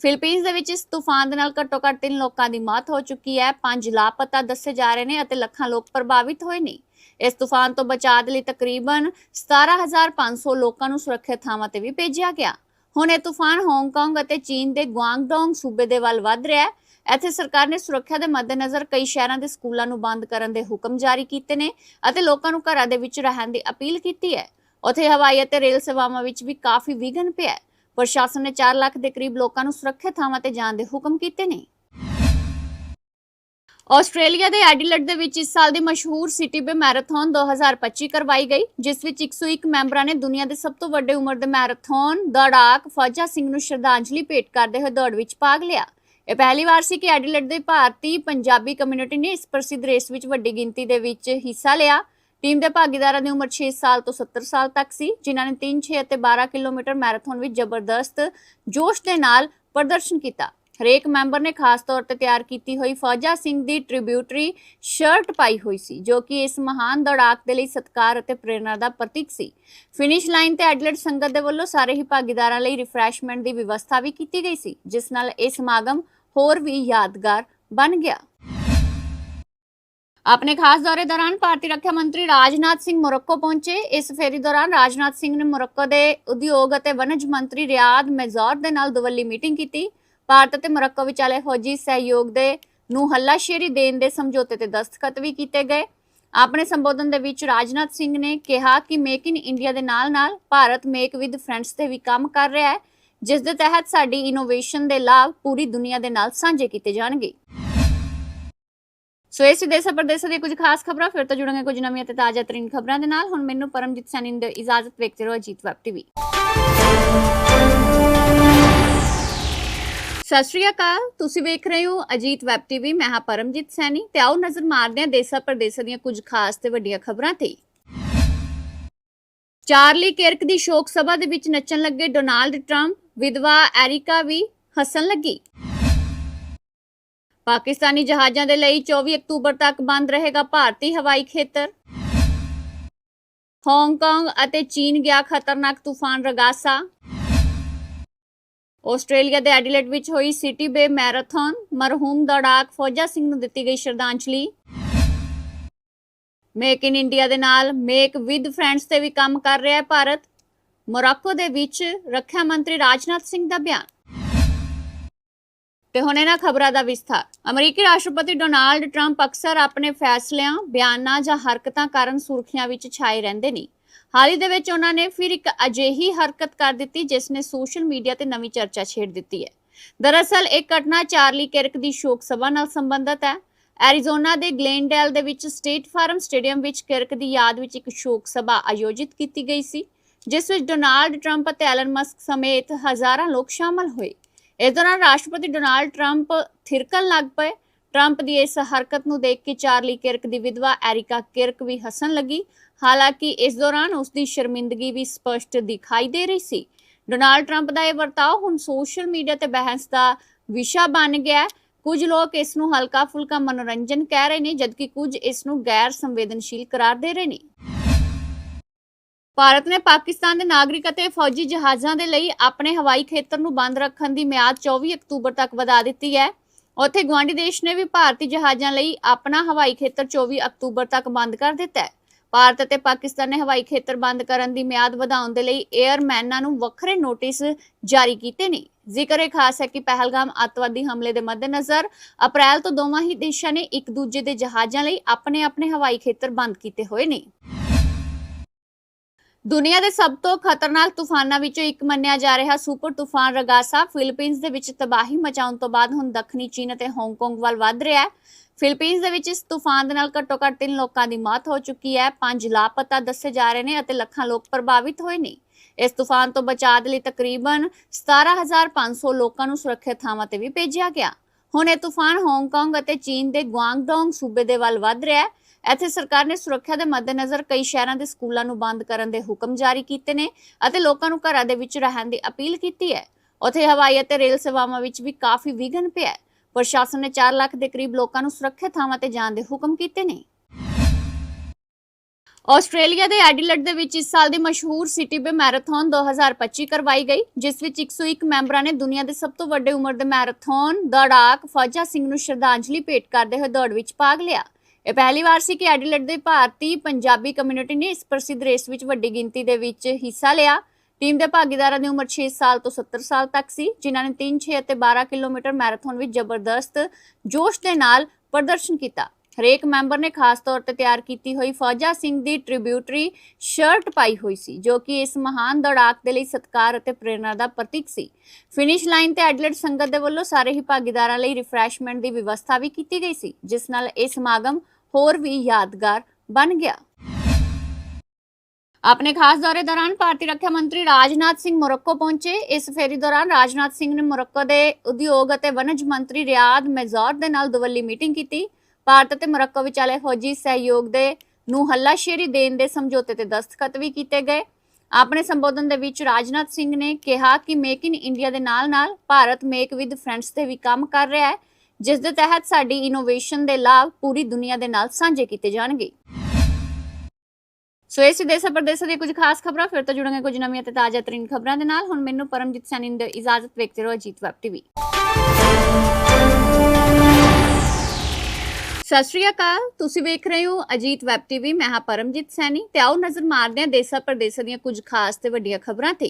ਫਿਲੀਪੀਨਜ਼ ਦੇ ਵਿੱਚ ਇਸ ਤੂਫਾਨ ਦੇ ਨਾਲ ਘੱਟੋ-ਘੱਟ 3 ਲੋਕਾਂ ਦੀ ਮੌਤ ਹੋ ਚੁੱਕੀ ਹੈ। ਪੰਜ ਲਾਪਤਾ ਦੱਸੇ ਜਾ ਰਹੇ ਨੇ ਅਤੇ ਲੱਖਾਂ ਲੋਕ ਪ੍ਰਭਾਵਿਤ ਹੋਏ ਨੇ। ਇਸ ਤੂਫਾਨ ਤੋਂ ਬਚਾਅ ਦੇ ਲਈ ਤਕਰੀਬਨ 17500 ਲੋਕਾਂ ਨੂੰ ਸੁਰੱਖਿਅਤ ਥਾਵਾਂ ਤੇ ਵੀ ਭੇਜਿਆ ਗਿਆ। ਹੁਣ ਇਹ ਤੂਫਾਨ ਹਾਂਗਕਾਂਗ ਅਤੇ ਚੀਨ ਦੇ ਗੁਆਂਗਡੋਂਗ ਸੂਬੇ ਦੇ ਵੱਲ ਵੱਧ ਰਿਹਾ ਹੈ। ਇੱਥੇ ਸਰਕਾਰ ਨੇ ਸੁਰੱਖਿਆ ਦੇ ਮੱਦੇਨਜ਼ਰ ਕਈ ਸ਼ਹਿਰਾਂ ਦੇ ਸਕੂਲਾਂ ਨੂੰ ਬੰਦ ਕਰਨ ਦੇ ਹੁਕਮ ਜਾਰੀ ਕੀਤੇ ਨੇ ਅਤੇ ਲੋਕਾਂ ਨੂੰ ਘਰਾਂ ਦੇ ਵਿੱਚ ਰਹਿਣ ਦੀ ਅਪੀਲ ਕੀਤੀ ਹੈ। ਉੱਥੇ ਹਵਾਈ ਅਤੇ ਰੇਲ ਸੇਵਾਵਾਂ ਵਿੱਚ ਵੀ ਕਾਫੀ ਵਿਘਨ ਪਿਆ ਹੈ। ਪ੍ਰਸ਼ਾਸਨ ਨੇ 4 ਲੱਖ ਦੇ ਕਰੀਬ ਲੋਕਾਂ ਨੂੰ ਸੁਰੱਖਿਅਤ ਥਾਵਾਂ ਤੇ ਜਾਣ ਦੇ ਹੁਕਮ ਕੀਤੇ ਨੇ। ਆਸਟ੍ਰੇਲੀਆ ਦੇ ਐਡੀਲੇਡ ਦੇ ਵਿੱਚ ਇਸ ਸਾਲ ਦੀ ਮਸ਼ਹੂਰ ਸਿਟੀ ਬੇ ਮੈਰਾਥਨ 2025 ਕਰਵਾਈ ਗਈ, ਜਿਸ ਵਿੱਚ 101 ਮੈਂਬਰਾਂ ਨੇ ਦੁਨੀਆ ਦੇ ਸਭ ਤੋਂ ਵੱਡੇ ਉਮਰ ਦੇ ਮੈਰਾਥਨ, ਦੌੜਾਕ ਫੌਜਾ ਸਿੰਘ ਨੂੰ ਸ਼ਰਧਾਂਜਲੀ ਭੇਟ ਕਰਦੇ ਹੋਏ ਦੌੜ ਵਿੱਚ ਭਾਗ ਲਿਆ। ਇਹ ਪਹਿਲੀ ਵਾਰ ਸੀ ਕਿ ਐਡੀਲੇਡ ਦੇ ਭਾਰਤੀ ਪੰਜਾਬੀ ਕਮਿਊਨਿਟੀ ਨੇ ਇਸ ਪ੍ਰਸਿੱਧ ਰੇਸ ਵਿੱਚ ਵੱਡੀ ਗਿਣਤੀ ਦੇ ਵਿੱਚ ਹਿੱਸਾ ਲਿਆ। ਟੀਮ ਦੇ ਭਾਗੀਦਾਰਾਂ ਦੀ ਉਮਰ 6 ਸਾਲ ਤੋਂ 70 ਸਾਲ ਤੱਕ ਸੀ, ਜਿਨ੍ਹਾਂ ਨੇ 3 6 ਅਤੇ 12 ਕਿਲੋਮੀਟਰ ਮੈਰਾਥਨ ਵਿੱਚ ਜ਼ਬਰਦਸਤ ਜੋਸ਼ ਦੇ ਨਾਲ ਪ੍ਰਦਰਸ਼ਨ ਕੀਤਾ। ਹਰੇਕ ਮੈਂਬਰ ਨੇ ਖਾਸ ਤੌਰ ਤੇ ਤਿਆਰ ਕੀਤੀ ਹੋਈ ਫੌਜਾ ਸਿੰਘ ਦੀ ਟ੍ਰਿਬਿਊਟਰੀ ਸ਼ਰਟ ਪਾਈ ਹੋਈ ਸੀ, ਜੋ ਕਿ ਇਸ ਮਹਾਨ ਦੌੜਾਕ ਦੇ ਲਈ ਸਤਿਕਾਰ ਅਤੇ ਪ੍ਰੇਰਣਾ ਦਾ ਪ੍ਰਤੀਕ ਸੀ। ਫਿਨਿਸ਼ ਲਾਈਨ ਤੇ ਐਡਲਟ ਸੰਗਤ ਦੇ ਵੱਲੋਂ ਸਾਰੇ ਹੀ ਭਾਗੀਦਾਰਾਂ ਲਈ ਰਿਫਰੈਸ਼ਮੈਂਟ ਦੀ ਵਿਵਸਥਾ ਵੀ ਕੀਤੀ ਗਈ ਸੀ, ਜਿਸ ਨਾਲ ਇਹ ਸਮਾਗਮ ਹੋਰ ਵੀ ਯਾਦਗਾਰ ਬਣ ਗਿਆ। ਆਪਣੇ ਖਾਸ ਦੌਰੇ ਦੌਰਾਨ ਭਾਰਤੀ ਰੱਖਿਆ ਮੰਤਰੀ ਰਾਜਨਾਥ ਸਿੰਘ ਮੋਰੱਕੋ ਪਹੁੰਚੇ। ਇਸ ਫੇਰੀ ਦੌਰਾਨ ਰਾਜਨਾਥ ਸਿੰਘ ਨੇ ਮੋਰੱਕੋ ਦੇ ਉਦਯੋਗ ਅਤੇ ਵਣਜ ਮੰਤਰੀ ਰਿਆਦ ਮੈਜ਼ੌਰ ਦੇ ਨਾਲ ਦੁਵੱਲੀ ਮੀਟਿੰਗ ਕੀਤੀ। ਭਾਰਤ ਅਤੇ ਮੋਰੱਕੋ ਵਿਚਾਲੇ ਫੌਜੀ ਸਹਿਯੋਗ ਦੇ ਨੂੰ ਹੱਲਾਸ਼ੇਰੀ ਦੇਣ ਦੇ ਸਮਝੌਤੇ ਤੇ ਦਸਤਖਤ ਵੀ ਕੀਤੇ ਗਏ। ਆਪਣੇ ਸੰਬੋਧਨ ਦੇ ਵਿੱਚ ਰਾਜਨਾਥ ਸਿੰਘ ਨੇ ਕਿਹਾ ਕਿ ਮੇਕ ਇਨ ਇੰਡੀਆ ਦੇ ਨਾਲ-ਨਾਲ ਭਾਰਤ ਮੇਕ ਵਿਦ ਫਰੈਂਡਸ ਤੇ ਵੀ ਕੰਮ ਕਰ ਰਿਹਾ ਹੈ। ਜਿਸ ਦੇ ਤਹਿਤ ਸਾਡੀ ਇਨੋਵੇਸ਼ਨ ਦੇ ਲਾਭ ਪੂਰੀ ਦੁਨੀਆ ਦੇ ਨਾਲ ਸਾਂਝੇ ਕੀਤੇ ਜਾਣਗੇ। ਸੋ ਇਸ ਦੇਸ਼ ਪ੍ਰਦੇਸ਼ ਦੀ ਕੁਝ ਖਾਸ ਖਬਰਾਂ, ਫਿਰ ਤੋਂ ਜੁੜਾਂਗੇ ਕੁਝ ਨਵੀਆਂ ਤੇ ਤਾਜ਼ਾ ਤਰੀਨ ਖਬਰਾਂ ਦੇ ਨਾਲ। ਹੁਣ ਮੈਨੂੰ ਪਰਮਜੀਤ ਸੈਣੀ ਦੀ ਇਜਾਜ਼ਤ ਵੇਖਦੇ ਰਹੋ ਅਜੀਤ ਵੈਬ ਟੀਵੀ। ਸਤਿ ਸ਼੍ਰੀ ਅਕਾਲ, ਤੁਸੀਂ ਵੇਖ ਰਹੇ ਹੋ ਅਜੀਤ ਵੈਬ ਟੀਵੀ। ਮੈਂ ਹਾਂ ਪਰਮਜੀਤ ਸੈਣੀ ਤੇ ਆਓ ਨਜ਼ਰ ਮਾਰਦੇ ਹਾਂ ਦੇਸ਼ਾਂ ਪ੍ਰਦੇਸ਼ਾਂ ਦੀਆਂ ਕੁਝ ਖਾਸ ਤੇ ਵੱਡੀਆਂ ਖਬਰਾਂ ਤੇ। ਚਾਰਲੀ ਕਿਰਕ ਦੀ ਸ਼ੋਕ ਸਭਾ ਦੇ ਵਿੱਚ ਨੱਚਣ ਲੱਗੇ ਡੋਨਾਲਡ ਟਰੰਪ, ਵਿਧਵਾ ਐਰਿਕਾ ਵੀ ਹੱਸਣ ਲੱਗੀ। ਪਾਕਿਸਤਾਨੀ ਜਹਾਜ਼ਾਂ ਦੇ ਲਈ 24 ਅਕਤੂਬਰ ਤੱਕ ਬੰਦ ਰਹੇਗਾ ਭਾਰਤੀ ਹਵਾਈ ਖੇਤਰ। ਹਾਂਗਕਾਂਗ ਅਤੇ ਚੀਨ ਗਿਆ ਖਤਰਨਾਕ ਤੂਫਾਨ ਰਗਾਸਾ। ਆਸਟ੍ਰੇਲੀਆ ਦੇ ਐਡੀਲੇਡ ਵਿੱਚ ਹੋਈ ਸਿਟੀ ਬੇ ਮੈਰਾਥਨ, ਮਰਹੂਮ ਦੌੜਾਕ ਫੌਜਾ ਸਿੰਘ ਨੂੰ ਦਿੱਤੀ ਗਈ ਸ਼ਰਧਾਂਜਲੀ। ਮੇਕ ਇਨ ਇੰਡੀਆ ਦੇ ਨਾਲ ਮੇਕ ਵਿਦ ਫਰੈਂਡਸ ਤੇ ਵੀ ਕੰਮ ਕਰ ਰਿਹਾ ਹੈ ਭਾਰਤ। ਮੋਰਾਕੋ ਦੇ ਵਿੱਚ ਰੱਖਿਆ ਮੰਤਰੀ ਰਾਜਨਾਥ ਸਿੰਘ ਦਾ ਬਿਆਨ। ਤੇ ਹੁਣ ਇਹਨਾਂ ਖਬਰਾਂ ਦਾ ਵਿਸਥਾਰ। ਅਮਰੀਕੀ ਰਾਸ਼ਟਰਪਤੀ ਡੋਨਾਲਡ ਟਰੰਪ ਅਕਸਰ ਆਪਣੇ ਫੈਸਲਿਆਂ, ਬਿਆਨਾਂ ਜਾਂ ਹਰਕਤਾਂ ਕਾਰਨ ਸੁਰਖੀਆਂ ਵਿੱਚ ਛਾਏ ਰਹਿੰਦੇ ਨੇ। ਹਾਲ ਹੀ ਦੇ ਵਿੱਚ ਉਹਨਾਂ ਨੇ ਫਿਰ ਇੱਕ ਅਜਿਹੀ ਹਰਕਤ ਕਰ ਦਿੱਤੀ ਜਿਸ ਨੇ ਸੋਸ਼ਲ ਮੀਡੀਆ ਤੇ ਨਵੀਂ ਚਰਚਾ ਛੇੜ ਦਿੱਤੀ ਹੈ। ਦਰਅਸਲ ਇਹ ਘਟਨਾ ਚਾਰਲੀ ਕਿਰਕ ਦੀ ਸ਼ੋਕ ਸਭਾ ਨਾਲ ਸੰਬੰਧਿਤ ਹੈ। ਐਰੀਜ਼ੋਨਾ ਦੇ ਗਲੇਨਡੇਲ ਦੇ ਵਿੱਚ ਸਟੇਟ ਫਾਰਮ ਸਟੇਡੀਅਮ ਵਿੱਚ ਕਿਰਕ ਦੀ ਯਾਦ ਵਿੱਚ ਇੱਕ ਸ਼ੋਕ ਸਭਾ ਆਯੋਜਿਤ ਕੀਤੀ ਗਈ ਸੀ, ਜਿਸ ਵਿੱਚ ਡੋਨਾਲਡ ਟਰੰਪ ਅਤੇ ਐਲਨ ਮਸਕ ਸਮੇਤ ਹਜ਼ਾਰਾਂ ਲੋਕ ਸ਼ਾਮਲ ਹੋਏ। ਇਸ ਦੌਰਾਨ ਰਾਸ਼ਟਰਪਤੀ ਡੋਨਾਲਡ ਟਰੰਪ ਥਿਰਕਣ ਲੱਗ ਪਏ। ਟਰੰਪ ਦੀ ਇਸ ਹਰਕਤ ਨੂੰ ਦੇਖ ਕੇ ਚਾਰਲੀ ਕਿਰਕ ਦੀ ਵਿਧਵਾ ਐਰਿਕਾ ਕਿਰਕ ਵੀ ਹੱਸਣ ਲੱਗੀ। ਹਾਲਾਂਕਿ ਇਸ ਦੌਰਾਨ ਉਸ ਦੀ ਸ਼ਰਮਿੰਦਗੀ ਵੀ ਸਪਸ਼ਟ ਦਿਖਾਈ ਦੇ ਰਹੀ ਸੀ। ਡੋਨਾਲਡ ਟਰੰਪ ਦਾ ਇਹ ਵਰਤਾਓ ਹੁਣ ਸੋਸ਼ਲ ਮੀਡੀਆ ਤੇ ਬਹਿਸ ਦਾ ਵਿਸ਼ਾ ਬਣ ਗਿਆ ਹੈ। ਕੁਝ ਲੋਕ ਇਸ ਨੂੰ ਹਲਕਾ ਫੁਲਕਾ ਮਨੋਰੰਜਨ ਕਹਿ ਰਹੇ ਨੇ, ਜਦਕਿ ਕੁਝ ਇਸ ਨੂੰ ਗੈਰ ਸੰਵੇਦਨਸ਼ੀਲ ਕਰਾਰ ਦੇ ਰਹੇ ਨੇ। ਭਾਰਤ ਨੇ ਪਾਕਿਸਤਾਨ ਦੇ ਨਾਗਰਿਕ ਅਤੇ ਫੌਜੀ ਜਹਾਜ਼ਾਂ ਦੇ ਲਈ ਆਪਣੇ ਹਵਾਈ ਖੇਤਰ ਨੂੰ ਬੰਦ ਰੱਖਣ ਦੀ ਮਿਆਦ 24 ਅਕਤੂਬਰ ਤੱਕ ਵਧਾ ਦਿੱਤੀ ਹੈ। ਉੱਥੇ ਗਵਾਂਡੀ ਦੇਸ਼ ਨੇ ਵੀ ਭਾਰਤੀ ਜਹਾਜ਼ਾਂ ਲਈ ਆਪਣਾ ਹਵਾਈ ਖੇਤਰ 24 ਅਕਤੂਬਰ ਤੱਕ ਬੰਦ ਕਰ ਦਿੱਤਾ ਹੈ। ਭਾਰਤ ਅਤੇ ਪਾਕਿਸਤਾਨ ਨੇ ਹਵਾਈ ਖੇਤਰ ਬੰਦ ਕਰਨ ਦੀ ਮਿਆਦ ਵਧਾਉਣ ਦੇ ਲਈ 에ਅਰਮੈਨਾਂ ਨੂੰ ਵੱਖਰੇ ਨੋਟਿਸ ਜਾਰੀ ਕੀਤੇ ਨੇ। ਜ਼ਿਕਰ ਇਹ ਖਾਸ ਹੈ ਕਿ ਪਹਿਲਗਾਮ ਅੱਤਵਾਦੀ ਹਮਲੇ ਦੇ ਮੱਦੇਨਜ਼ਰ ਅਪ੍ਰੈਲ ਤੋਂ ਦੋਵਾਂ ਹੀ ਦੇਸ਼ਾਂ ਨੇ ਇੱਕ ਦੂਜੇ ਦੇ ਜਹਾਜ਼ਾਂ ਲਈ ਆਪਣੇ ਆਪਣੇ ਹਵਾਈ ਖੇਤਰ ਬੰਦ ਕੀਤੇ ਹੋਏ ਨੇ। ਦੁਨੀਆ ਦੇ ਸਭ ਤੋਂ ਖਤਰਨਾਕ ਤੂਫਾਨਾਂ ਵਿੱਚੋਂ ਇੱਕ ਮੰਨਿਆ ਜਾ ਰਿਹਾ ਸੁਪਰ ਤੂਫਾਨ ਰਗਾਸਾ, ਫਿਲੀਪੀਨਸ ਦੇ ਵਿੱਚ ਤਬਾਹੀ ਮਚਾਉਣ ਤੋਂ ਬਾਅਦ ਹੁਣ ਦੱਖਣੀ ਚੀਨ ਅਤੇ ਹਾਂਗਕਾਂਗ ਵੱਲ ਵੱਧ ਰਿਹਾ ਹੈ। ਫਿਲੀਪੀਨਜ਼ ਦੇ ਵਿੱਚ ਇਸ ਤੂਫਾਨ ਦੇ ਨਾਲ ਘੱਟੋ-ਘੱਟ ਤਿੰਨ ਲੋਕਾਂ ਦੀ ਮੌਤ ਹੋ ਚੁੱਕੀ ਹੈ। ਪੰਜ ਲਾਪਤਾ ਦੱਸੇ ਜਾ ਰਹੇ ਨੇ ਅਤੇ ਲੱਖਾਂ ਲੋਕ ਪ੍ਰਭਾਵਿਤ ਹੋਏ ਨੇ। ਇਸ ਤੂਫਾਨ ਤੋਂ ਬਚਾਅ ਦੇ ਲਈ ਤਕਰੀਬਨ 17500 ਲੋਕਾਂ ਨੂੰ ਸੁਰੱਖਿਅਤ ਥਾਵਾਂ ਤੇ ਵੀ ਭੇਜਿਆ ਗਿਆ। ਹੁਣ ਇਹ ਤੂਫਾਨ ਹਾਂਗਕਾਂਗ ਅਤੇ ਚੀਨ ਦੇ ਗੁਆਂਗਡੋਂਗ ਸੂਬੇ ਦੇ ਵੱਲ ਵੱਧ ਰਿਹਾ ਹੈ। ਇੱਥੇ ਸਰਕਾਰ ਨੇ ਸੁਰੱਖਿਆ ਦੇ ਮੱਦੇਨਜ਼ਰ ਕਈ ਸ਼ਹਿਰਾਂ ਦੇ ਸਕੂਲਾਂ ਨੂੰ ਬੰਦ ਕਰਨ ਦੇ ਹੁਕਮ ਜਾਰੀ ਕੀਤੇ ਨੇ ਅਤੇ ਲੋਕਾਂ ਨੂੰ ਘਰਾਂ ਦੇ ਵਿੱਚ ਰਹਿਣ ਦੀ ਅਪੀਲ ਕੀਤੀ ਹੈ। ਉੱਥੇ ਹਵਾਈ ਅਤੇ ਰੇਲ ਸੇਵਾਵਾਂ ਵਿੱਚ ਵੀ ਕਾਫੀ ਵਿਘਨ ਪਿਆ ਪ੍ਰਸ਼ਾਸਨ ਨੇ 4 ਲੱਖ ਦੇ ਕਰੀਬ ਲੋਕਾਂ ਨੂੰ ਸੁਰੱਖਿਅਤ ਥਾਵਾਂ ਤੇ ਜਾਣ ਦੇ ਹੁਕਮ ਕੀਤੇ ਨੇ। ਆਸਟ੍ਰੇਲੀਆ ਦੇ ਐਡੀਲਡ ਦੇ ਵਿੱਚ ਇਸ ਸਾਲ ਦੀ ਮਸ਼ਹੂਰ ਸਿਟੀ ਬੇ ਮੈਰਾਥਨ 2025 ਕਰਵਾਈ ਗਈ, ਜਿਸ ਵਿੱਚ 101 ਮੈਂਬਰਾਂ ਨੇ ਦੁਨੀਆ ਦੇ ਸਭ ਤੋਂ ਵੱਡੇ ਉਮਰ ਦੇ ਮੈਰਾਥਨ ਦੌੜਾਕ ਫੌਜਾ ਸਿੰਘ ਨੂੰ ਸ਼ਰਧਾਂਜਲੀ ਭੇਟ ਕਰਦੇ ਹੋਏ ਦੌੜ ਵਿੱਚ ਭਾਗ ਲਿਆ। ਇਹ ਪਹਿਲੀ ਵਾਰ ਸੀ ਕਿ ਐਡੀਲਡ ਦੇ ਭਾਰਤੀ ਪੰਜਾਬੀ ਕਮਿਊਨਿਟੀ ਨੇ ਇਸ ਪ੍ਰਸਿੱਧ ਰੇਸ ਵਿੱਚ ਵੱਡੀ ਗਿਣਤੀ ਦੇ ਵਿੱਚ ਹਿੱਸਾ ਲਿਆ। ਟੀਮ ਦੇ ਭਾਗੀਦਾਰਾਂ ਦੀ ਉਮਰ 6 ਸਾਲ ਤੋਂ 70 ਸਾਲ ਤੱਕ ਸੀ, ਜਿਨ੍ਹਾਂ ਨੇ 3 6 ਅਤੇ 12 ਕਿਲੋਮੀਟਰ ਮੈਰਾਥਨ ਵਿੱਚ ਜ਼ਬਰਦਸਤ ਜੋਸ਼ ਦੇ ਨਾਲ ਪ੍ਰਦਰਸ਼ਨ ਕੀਤਾ। ਹਰੇਕ ਮੈਂਬਰ ਨੇ ਖਾਸ ਤੌਰ ਤੇ ਤਿਆਰ ਕੀਤੀ ਹੋਈ ਫੌਜਾ ਸਿੰਘ ਦੀ ਟ੍ਰਿਬਿਊਟਰੀ ਸ਼ਰਟ ਪਾਈ ਹੋਈ ਸੀ, ਜੋ ਕਿ ਇਸ ਮਹਾਨ ਦੌੜਾਕ ਦੇ ਲਈ ਸਤਿਕਾਰ ਅਤੇ ਪ੍ਰੇਰਣਾ ਦਾ ਪ੍ਰਤੀਕ ਸੀ। ਫਿਨਿਸ਼ ਲਾਈਨ ਤੇ ਐਡਲੇਟ ਸੰਗਤ ਦੇ ਵੱਲੋਂ ਸਾਰੇ ਹੀ ਭਾਗੀਦਾਰਾਂ ਲਈ ਰਿਫਰੈਸ਼ਮੈਂਟ ਦੀ ਵਿਵਸਥਾ ਵੀ ਕੀਤੀ ਗਈ ਸੀ, ਜਿਸ ਨਾਲ ਇਹ ਸਮਾਗਮ ਹੋਰ ਵੀ ਯਾਦਗਾਰ ਬਣ ਗਿਆ। ਆਪਣੇ ਖਾਸ ਦੌਰੇ ਦੌਰਾਨ ਭਾਰਤੀ ਰੱਖਿਆ ਮੰਤਰੀ ਰਾਜਨਾਥ ਸਿੰਘ ਮੋਰੱਕੋ ਪਹੁੰਚੇ। ਇਸ ਫੇਰੀ ਦੌਰਾਨ ਰਾਜਨਾਥ ਸਿੰਘ ਨੇ ਮੋਰੱਕੋ ਦੇ ਉਦਯੋਗ ਅਤੇ ਵਣਜ ਮੰਤਰੀ ਰਿਆਦ ਮੈਜ਼ੌਰ ਦੇ ਨਾਲ ਦੁਵੱਲੀ ਮੀਟਿੰਗ ਕੀਤੀ। ਭਾਰਤ ਅਤੇ ਮੋਰੱਕੋ ਵਿਚਾਲੇ ਫੌਜੀ ਸਹਿਯੋਗ ਦੇ ਨੂੰ ਹੱਲਾਸ਼ੇਰੀ ਦੇਣ ਦੇ ਸਮਝੌਤੇ ਤੇ ਦਸਤਖਤ ਵੀ ਕੀਤੇ ਗਏ। ਆਪਣੇ ਸੰਬੋਧਨ ਦੇ ਵਿੱਚ ਰਾਜਨਾਥ ਸਿੰਘ ਨੇ ਕਿਹਾ ਕਿ ਮੇਕ ਇਨ ਇੰਡੀਆ ਦੇ ਨਾਲ-ਨਾਲ ਭਾਰਤ ਮੇਕ ਵਿਦ ਫਰੈਂਡਸ ਤੇ ਵੀ ਕੰਮ ਕਰ ਰਿਹਾ ਹੈ, ਜਿਸ ਦੇ ਤਹਿਤ ਸਾਡੀ ਇਨੋਵੇਸ਼ਨ ਦੇ ਲਾਭ ਪੂਰੀ ਦੁਨੀਆ ਦੇ ਨਾਲ ਸਾਂਝੇ ਕੀਤੇ ਜਾਣਗੇ। ਸੋ ਇਸ ਸੀ ਦੇਸ਼ ਪ੍ਰਦੇਸ਼ ਦੀਆਂ ਕੁਝ ਖਾਸ ਖਬਰਾਂ। ਫਿਰ ਤੋਂ ਜੁੜਾਂਗੇ ਕੁਝ ਨਵੀਆਂ ਤੇ ਤਾਜ਼ਾ ਤਰੀਨ ਖਬਰਾਂ ਦੇ ਨਾਲ। ਹੁਣ ਮੈਨੂੰ ਪਰਮਜੀਤ ਸੈਣੀ ਦੀ ਇਜਾਜ਼ਤ ਵੇਖਦੇ ਰਹੋ ਅਜੀਤ ਵੈਬ ਟੀਵੀ। ਸਤਿ ਸ਼੍ਰੀ ਅਕਾਲ। ਤੁਸੀਂ ਵੇਖ ਰਹੇ ਹੋ ਅਜੀਤ ਵੈਬ ਟੀਵੀ। ਮੈਂ ਹਾਂ ਪਰਮਜੀਤ ਸੈਣੀ ਤੇ ਆਓ ਨਜ਼ਰ ਮਾਰਦੇ ਹਾਂ ਦੇਸ਼ਾਂ ਪ੍ਰਦੇਸ਼ਾਂ ਦੀਆਂ ਕੁਝ ਖਾਸ ਤੇ ਵੱਡੀਆਂ ਖਬਰਾਂ ਤੇ।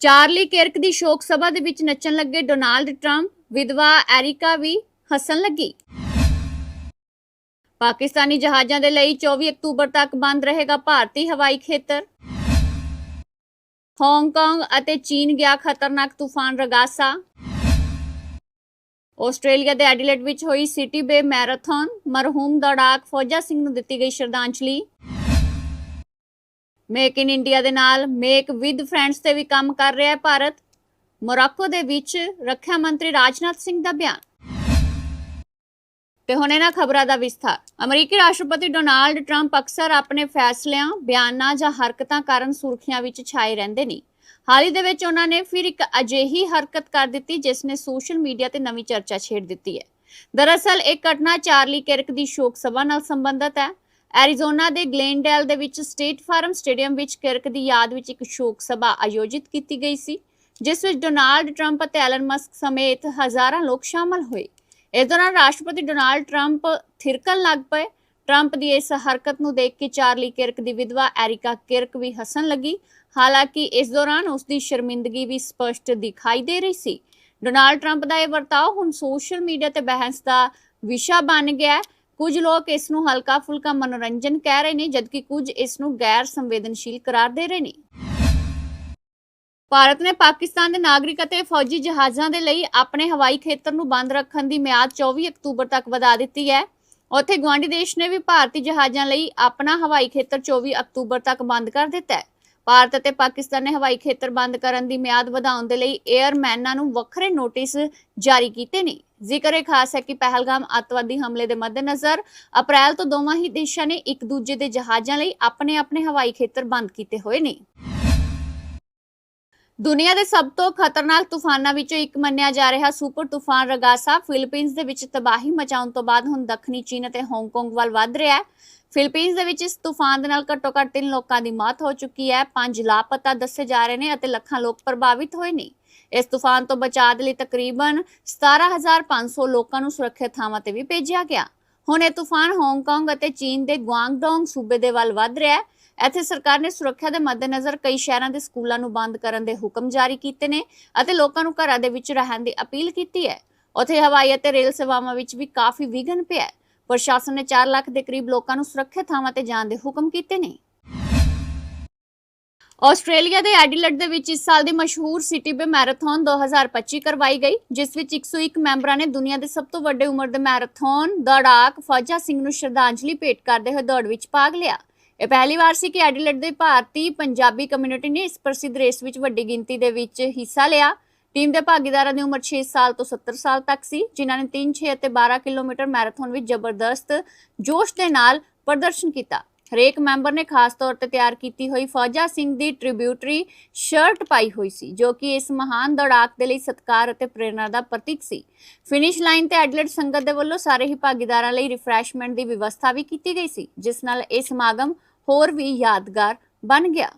ਚਾਰਲੀ ਕਿਰਕ ਦੀ ਸ਼ੋਕ ਸਭਾ ਦੇ ਵਿੱਚ ਨੱਚਣ ਲੱਗੇ ਡੋਨਾਲਡ ਟਰੰਪ। ਵਿਧਵਾ ਐਰਿਕਾ ਵੀ ਹੱਸਣ ਲੱਗੀ। ਪਾਕਿਸਤਾਨੀ ਜਹਾਜ਼ਾਂ ਦੇ ਲਈ 24 ਅਕਤੂਬਰ ਤੱਕ ਬੰਦ ਰਹੇਗਾ ਭਾਰਤੀ ਹਵਾਈ ਖੇਤਰ। ਹਾਂਗਕਾਂਗ ਅਤੇ ਚੀਨ ਗਿਆ ਖਤਰਨਾਕ ਤੂਫਾਨ ਰਗਾਸਾ। ਆਸਟ੍ਰੇਲੀਆ ਦੇ ਐਡੀਲੇਡ ਵਿੱਚ ਹੋਈ ਸਿਟੀ ਬੇ ਮੈਰਾਥਨ, ਮਰਹੂਮ ਦੌੜਾਕ ਫੌਜਾ ਸਿੰਘ ਨੂੰ ਦਿੱਤੀ ਗਈ ਸ਼ਰਧਾਂਜਲੀ। ਮੇਕ ਇਨ ਇੰਡੀਆ ਦੇ ਨਾਲ ਮੇਕ ਵਿਦ ਫਰੈਂਡਸ ਤੇ ਵੀ ਕੰਮ ਕਰ ਰਿਹਾ ਹੈ ਭਾਰਤ। ਮੋਰਾਕੋ ਦੇ ਵਿੱਚ ਰੱਖਿਆ ਮੰਤਰੀ ਰਾਜਨਾਥ ਸਿੰਘ ਦਾ ਬਿਆਨ। ਤੇ ਹੁਣ ਇਹਨਾਂ ਖਬਰਾਂ ਦਾ ਵਿਸਥਾਰ। ਅਮਰੀਕੀ ਰਾਸ਼ਟਰਪਤੀ ਡੋਨਾਲਡ ਟਰੰਪ ਅਕਸਰ ਆਪਣੇ ਫੈਸਲਿਆਂ, ਬਿਆਨਾਂ ਜਾਂ ਹਰਕਤਾਂ ਕਾਰਨ ਸੁਰਖੀਆਂ ਵਿੱਚ ਛਾਏ ਰਹਿੰਦੇ ਨੇ। ਹਾਲ ਹੀ ਦੇ ਵਿੱਚ ਉਹਨਾਂ ਨੇ ਫਿਰ ਇੱਕ ਅਜਿਹੀ ਹਰਕਤ ਕਰ ਦਿੱਤੀ ਜਿਸ ਨੇ ਸੋਸ਼ਲ ਮੀਡੀਆ ਤੇ ਨਵੀਂ ਚਰਚਾ ਛੇੜ ਦਿੱਤੀ ਹੈ। ਦਰਅਸਲ ਇਹ ਘਟਨਾ ਚਾਰਲੀ ਕਿਰਕ ਦੀ ਸ਼ੋਕ ਸਭਾ ਨਾਲ ਸੰਬੰਧਿਤ ਹੈ। ਐਰੀਜ਼ੋਨਾ ਦੇ ਗਲੇਨਡੇਲ ਦੇ ਵਿੱਚ ਸਟੇਟ ਫਾਰਮ ਸਟੇਡੀਅਮ ਵਿੱਚ ਕਿਰਕ ਦੀ ਯਾਦ ਵਿੱਚ ਇੱਕ ਸ਼ੋਕ ਸਭਾ ਆਯੋਜਿਤ ਕੀਤੀ ਗਈ ਸੀ, ਜਿਸ ਵਿੱਚ ਡੋਨਾਲਡ ਟਰੰਪ ਅਤੇ ਐਲਨ ਮਸਕ ਸਮੇਤ ਹਜ਼ਾਰਾਂ ਲੋਕ ਸ਼ਾਮਲ ਹੋਏ। ਇਸ ਦੌਰਾਨ ਰਾਸ਼ਟਰਪਤੀ ਡੋਨਾਲਡ ਟਰੰਪ ਥਿਰਕਣ ਲੱਗ ਪਏ। ਟਰੰਪ ਦੀ ਇਸ ਹਰਕਤ ਨੂੰ ਦੇਖ ਕੇ ਚਾਰਲੀ ਕਿਰਕ ਦੀ ਵਿਧਵਾ ਐਰਿਕਾ ਕਿਰਕ ਵੀ ਹੱਸਣ ਲੱਗੀ ਹਾਲਾਂਕਿ ਇਸ ਦੌਰਾਨ ਉਸ ਦੀ ਸ਼ਰਮਿੰਦਗੀ ਵੀ ਸਪਸ਼ਟ ਦਿਖਾਈ ਦੇ ਰਹੀ ਸੀ। ਡੋਨਾਲਡ ਟਰੰਪ ਦਾ ਇਹ ਵਰਤਾਓ ਹੁਣ ਸੋਸ਼ਲ ਮੀਡੀਆ ਤੇ ਬਹਿਸ ਦਾ ਵਿਸ਼ਾ ਬਣ ਗਿਆ ਹੈ। ਕੁਝ ਲੋਕ ਇਸ ਨੂੰ ਹਲਕਾ ਫੁਲਕਾ ਮਨੋਰੰਜਨ ਕਹਿ ਰਹੇ ਨੇ, ਜਦਕਿ ਕੁਝ ਇਸ ਨੂੰ ਗੈਰ ਸੰਵੇਦਨਸ਼ੀਲ ਕਰਾਰ ਦੇ ਰਹੇ ਨੇ। ਭਾਰਤ ਨੇ ਪਾਕਿਸਤਾਨ ਦੇ ਨਾਗਰਿਕ ਅਤੇ ਫੌਜੀ ਜਹਾਜ਼ਾਂ ਦੇ ਲਈ ਆਪਣੇ ਹਵਾਈ ਖੇਤਰ ਨੂੰ ਬੰਦ ਰੱਖਣ ਦੀ ਮਿਆਦ 24 ਅਕਤੂਬਰ ਤੱਕ ਵਧਾ ਦਿੱਤੀ ਹੈ। ਉੱਥੇ ਗਵਾਂਡੀ ਦੇਸ਼ ਨੇ ਵੀ ਭਾਰਤੀ ਜਹਾਜ਼ਾਂ ਲਈ ਆਪਣਾ ਹਵਾਈ ਖੇਤਰ 24 ਅਕਤੂਬਰ ਤੱਕ ਬੰਦ ਕਰ ਦਿੱਤਾ ਹੈ। ਭਾਰਤ ਅਤੇ ਪਾਕਿਸਤਾਨ ਨੇ ਹਵਾਈ ਖੇਤਰ ਬੰਦ ਕਰਨ ਦੀ ਮਿਆਦ ਵਧਾਉਣ ਦੇ ਲਈ 에ਅਰਮੈਨਾਂ ਨੂੰ ਵੱਖਰੇ ਨੋਟਿਸ ਜਾਰੀ ਕੀਤੇ ਨੇ। ਜ਼ਿਕਰ ਇਹ ਖਾਸ ਹੈ ਕਿ ਪਹਿਲਗਾਮ ਅੱਤਵਾਦੀ ਹਮਲੇ ਦੇ ਮੱਦੇਨਜ਼ਰ ਅਪ੍ਰੈਲ ਤੋਂ ਦੋਵਾਂ ਹੀ ਦੇਸ਼ਾਂ ਨੇ ਇੱਕ ਦੂਜੇ ਦੇ ਜਹਾਜ਼ਾਂ ਲਈ ਆਪਣੇ ਆਪਣੇ ਹਵਾਈ ਖੇਤਰ ਬੰਦ ਕੀਤੇ ਹੋਏ ਨੇ। ਦੁਨੀਆ ਦੇ ਸਭ ਤੋਂ ਖਤਰਨਾਕ ਤੂਫਾਨਾਂ ਵਿੱਚੋਂ ਇੱਕ ਮੰਨਿਆ ਜਾ ਰਿਹਾ ਸੁਪਰ ਤੂਫਾਨ ਰਗਾਸਾ ਫਿਲੀਪੀਨਜ਼ ਦੇ ਵਿੱਚ ਤਬਾਹੀ ਮਚਾਉਣ ਤੋਂ ਬਾਅਦ ਹੁਣ ਦੱਖਣੀ ਚੀਨ ਅਤੇ ਹਾਂਗਕਾਂਗ ਵੱਲ ਵੱਧ ਰਿਹਾ ਹੈ। ਫਿਲੀਪੀਨਜ਼ ਦੇ ਵਿੱਚ ਇਸ ਤੂਫਾਨ ਦੇ ਨਾਲ ਘੱਟੋ-ਘੱਟ ਤਿੰਨ ਲੋਕਾਂ ਦੀ ਮੌਤ ਹੋ ਚੁੱਕੀ ਹੈ। ਪੰਜ ਲਾਪਤਾ ਦੱਸੇ ਜਾ ਰਹੇ ਨੇ ਅਤੇ ਲੱਖਾਂ ਲੋਕ ਪ੍ਰਭਾਵਿਤ ਹੋਏ ਨੇ। ਇਸ ਤੂਫਾਨ ਤੋਂ ਬਚਾਅ ਦੇ ਲਈ ਤਕਰੀਬਨ 17500 ਲੋਕਾਂ ਨੂੰ ਸੁਰੱਖਿਅਤ ਥਾਵਾਂ ਤੇ ਵੀ ਭੇਜਿਆ ਗਿਆ। ਹੁਣ ਇਹ ਤੂਫਾਨ ਹਾਂਗਕਾਂਗ ਅਤੇ ਚੀਨ ਦੇ ਗੁਆਂਗਡੋਂਗ ਸੂਬੇ ਦੇ ਵੱਲ ਵੱਧ ਰਿਹਾ ਹੈ। ਇੱਥੇ ਸਰਕਾਰ ਨੇ ਸੁਰੱਖਿਆ ਦੇ ਮੱਦੇਨਜ਼ਰ ਕਈ ਸ਼ਹਿਰਾਂ ਦੇ ਸਕੂਲਾਂ ਨੂੰ ਬੰਦ ਕਰਨ ਦੇ ਹੁਕਮ ਜਾਰੀ ਕੀਤੇ ਨੇ ਅਤੇ ਲੋਕਾਂ ਨੂੰ ਘਰਾਂ ਦੇ ਵਿੱਚ ਰਹਿਣ ਦੀ ਅਪੀਲ ਕੀਤੀ ਹੈ। ਉੱਥੇ ਹਵਾਈ ਅਤੇ ਰੇਲ ਸੇਵਾਵਾਂ ਵਿੱਚ ਵੀ ਕਾਫੀ ਵਿਘਨ ਪਿਆ ਹੈ। ਪ੍ਰਸ਼ਾਸਨ ਨੇ 4 ਲੱਖ ਦੇ ਕਰੀਬ ਲੋਕਾਂ ਨੂੰ ਸੁਰੱਖਿਅਤ ਥਾਵਾਂ ਤੇ ਜਾਣ ਦੇ ਹੁਕਮ ਕੀਤੇ ਨੇ। ਆਸਟ੍ਰੇਲੀਆ ਦੇ ਐਡੀਲੇਡ ਦੇ ਵਿੱਚ ਇਸ ਸਾਲ ਦੀ ਮਸ਼ਹੂਰ ਸਿਟੀ ਬੇ ਮੈਰਾਥਨ 2025 ਕਰਵਾਈ ਗਈ, ਜਿਸ ਵਿੱਚ 101 ਮੈਂਬਰਾਂ ਨੇ ਦੁਨੀਆ ਦੇ ਸਭ ਤੋਂ ਵੱਡੇ ਉਮਰ ਦੇ ਮੈਰਾਥਨ, ਦੌੜਾਕ ਫੌਜਾ ਸਿੰਘ ਨੂੰ ਸ਼ਰਧਾਂਜਲੀ ਭੇਟ ਕਰਦੇ ਹੋਏ ਦੌੜ ਵਿੱਚ ਭਾਗ ਲਿਆ। ਇਹ ਪਹਿਲੀ ਵਾਰ ਸੀ ਕਿ ਐਡੀਲਡ ਦੇ ਭਾਰਤੀ ਪੰਜਾਬੀ ਕਮਿਊਨਿਟੀ ਨੇ ਇਸ ਪ੍ਰਸਿੱਧ ਰੇਸ ਵਿੱਚ ਵੱਡੀ ਗਿਣਤੀ ਦੇ ਵਿੱਚ ਹਿੱਸਾ ਲਿਆ। ਟੀਮ ਦੇ ਭਾਗੀਦਾਰਾਂ ਦੀ ਉਮਰ 6 ਸਾਲ ਤੋਂ 70 ਸਾਲ ਤੱਕ ਸੀ, ਜਿਨ੍ਹਾਂ ਨੇ 3 6 ਅਤੇ 12 ਕਿਲੋਮੀਟਰ ਮੈਰਾਥਨ ਵਿੱਚ ਜ਼ਬਰਦਸਤ ਜੋਸ਼ ਦੇ ਨਾਲ ਪ੍ਰਦਰਸ਼ਨ ਕੀਤਾ। ਹਰੇਕ ਮੈਂਬਰ ਨੇ ਖਾਸ ਤੌਰ ਤੇ ਤਿਆਰ ਕੀਤੀ ਹੋਈ ਫੌਜਾ ਸਿੰਘ ਦੀ ਟ੍ਰਿਬਿਊਟਰੀ ਸ਼ਰਟ ਪਾਈ ਹੋਈ ਸੀ, ਜੋ ਕਿ ਇਸ ਮਹਾਨ ਦੌੜਾਕ ਦੇ ਲਈ ਸਤਿਕਾਰ ਅਤੇ ਪ੍ਰੇਰਣਾ ਦਾ ਪ੍ਰਤੀਕ ਸੀ। ਫਿਨਿਸ਼ ਲਾਈਨ ਤੇ ਐਡਲਟ ਸੰਗਤ ਦੇ ਵੱਲੋਂ ਸਾਰੇ ਹੀ ਭਾਗੀਦਾਰਾਂ ਲਈ ਰਿਫਰੈਸ਼ਮੈਂਟ ਦੀ ਵਿਵਸਥਾ ਵੀ ਕੀਤੀ ਗਈ ਸੀ, ਜਿਸ ਨਾਲ ਇਹ ਸਮਾਗਮ ਹੋਰ ਵੀ ਯਾਦਗਾਰ ਬਣ ਗਿਆ।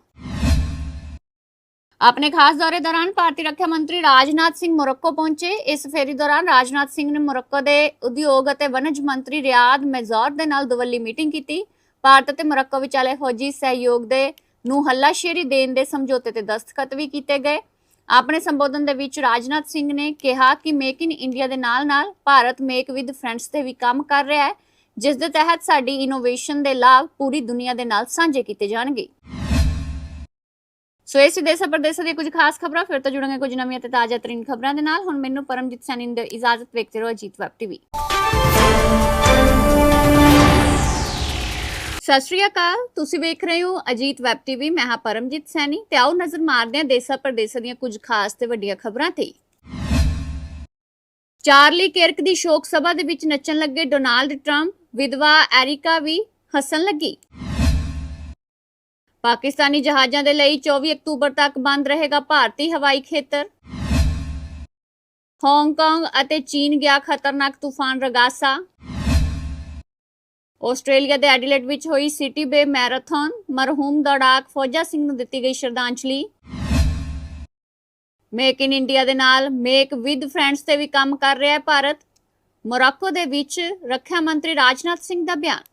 ਆਪਣੇ ਖਾਸ ਦੌਰੇ ਦੌਰਾਨ ਭਾਰਤੀ ਰੱਖਿਆ ਮੰਤਰੀ ਰਾਜਨਾਥ ਸਿੰਘ ਮੋਰੋਕੋ ਪਹੁੰਚੇ। ਇਸ ਫੇਰੀ ਦੌਰਾਨ ਰਾਜਨਾਥ ਸਿੰਘ ਨੇ ਮੋਰੋਕੋ ਦੇ ਉਦਯੋਗ ਅਤੇ ਵਣਜ ਮੰਤਰੀ ਰਿਆਦ ਮੈਜ਼ੌਰ ਦੇ ਨਾਲ ਦੁਵੱਲੀ ਮੀਟਿੰਗ ਕੀਤੀ। ਭਾਰਤ ਅਤੇ ਮੋਰੱਕੋ ਵਿਚਾਲੇ ਫੌਜੀ ਸਹਿਯੋਗ ਦੇ ਨੂੰ ਹੱਲਾਸ਼ੇਰੀ ਦੇਣ ਦੇ ਸਮਝੌਤੇ ਤੇ ਦਸਤਖਤ ਵੀ ਕੀਤੇ ਗਏ। ਆਪਣੇ ਸੰਬੋਧਨ ਦੇ ਵਿੱਚ ਰਾਜਨਾਥ ਸਿੰਘ ਨੇ ਕਿਹਾ ਕਿ ਮੇਕ ਇਨ ਇੰਡੀਆ ਦੇ ਨਾਲ-ਨਾਲ ਭਾਰਤ ਮੇਕ ਵਿਦ ਫਰੈਂਡਸ ਤੇ ਵੀ ਕੰਮ ਕਰ ਰਿਹਾ ਹੈ, ਜਿਸ ਦੇ ਤਹਿਤ ਸਾਡੀ ਇਨੋਵੇਸ਼ਨ ਦੇ ਲਾਭ ਪੂਰੀ ਦੁਨੀਆ ਦੇ ਨਾਲ ਸਾਂਝੇ ਕੀਤੇ ਜਾਣਗੇ। ਸੋ ਇਹ ਦੇਸ਼ ਪ੍ਰਦੇਸ਼ ਦੀਆਂ ਕੁਝ ਖਾਸ ਖਬਰਾਂ, ਫਿਰ ਤੋਂ ਜੁੜਾਂਗੇ ਕੁਝ ਨਵੀਆਂ ਤੇ ਤਾਜ਼ਾ ਤਰੀਨ ਖਬਰਾਂ ਦੇ ਨਾਲ। ਹੁਣ ਮੈਨੂੰ ਪਰਮਜੀਤ ਸੈਣੀ ਦੀ ਇਜਾਜ਼ਤ ਵੇਖਦੇ ਰਹੋ ਅਜੀਤ ਵੈਬ ਟੀਵੀ। ਸਤਿ ਸ਼੍ਰੀ ਅਕਾਲ, ਤੁਸੀਂ ਵੇਖ ਰਹੇ ਹੋ ਅਜੀਤ ਵੈਬ ਟੀਵੀ। ਮੈਂ ਹਾਂ ਪਰਮਜੀਤ ਸੈਣੀ ਤੇ ਆਓ ਨਜ਼ਰ ਮਾਰਦੇ ਹਾਂ ਦੇਸ਼ਾਂ ਪ੍ਰਦੇਸ਼ਾਂ ਦੀਆਂ ਕੁਝ ਖਾਸ ਤੇ ਵੱਡੀਆਂ ਖਬਰਾਂ ਤੇ। ਚਾਰਲੀ ਕਿਰਕ ਦੀ ਸ਼ੋਕ ਸਭਾ ਦੇ ਵਿੱਚ ਨੱਚਣ ਲੱਗੇ ਡੋਨਾਲਡ ਟਰੰਪ। ਵਿਧਵਾ ਐਰਿਕਾ ਵੀ ਹੱਸਣ ਲੱਗੀ। ਪਾਕਿਸਤਾਨੀ ਜਹਾਜ਼ਾਂ ਦੇ ਲਈ 24 ਅਕਤੂਬਰ ਤੱਕ ਬੰਦ ਰਹੇਗਾ ਭਾਰਤੀ ਹਵਾਈ ਖੇਤਰ। ਹਾਂਗਕਾਂਗ ਅਤੇ ਚੀਨ ਗਿਆ ਖਤਰਨਾਕ ਤੂਫਾਨ ਰਗਾਸਾ। ਆਸਟ੍ਰੇਲੀਆ ਦੇ ਐਡੀਲੇਡ ਵਿੱਚ ਹੋਈ ਸਿਟੀ ਬੇ ਮੈਰਾਥਨ ਮਰਹੂਮ ਦੌੜਾਕ ਫੌਜਾ ਸਿੰਘ ਨੂੰ ਦਿੱਤੀ ਗਈ ਸ਼ਰਧਾਂਜਲੀ। ਮੇਕ ਇਨ ਇੰਡੀਆ ਦੇ ਨਾਲ ਮੇਕ ਵਿਦ ਫਰੈਂਡਸ ਤੇ ਵੀ ਕੰਮ ਕਰ ਰਿਹਾ ਹੈ ਭਾਰਤ। ਮੋਰਾਕੋ ਦੇ ਵਿੱਚ ਰੱਖਿਆ ਮੰਤਰੀ ਰਾਜਨਾਥ ਸਿੰਘ ਦਾ ਬਿਆਨ।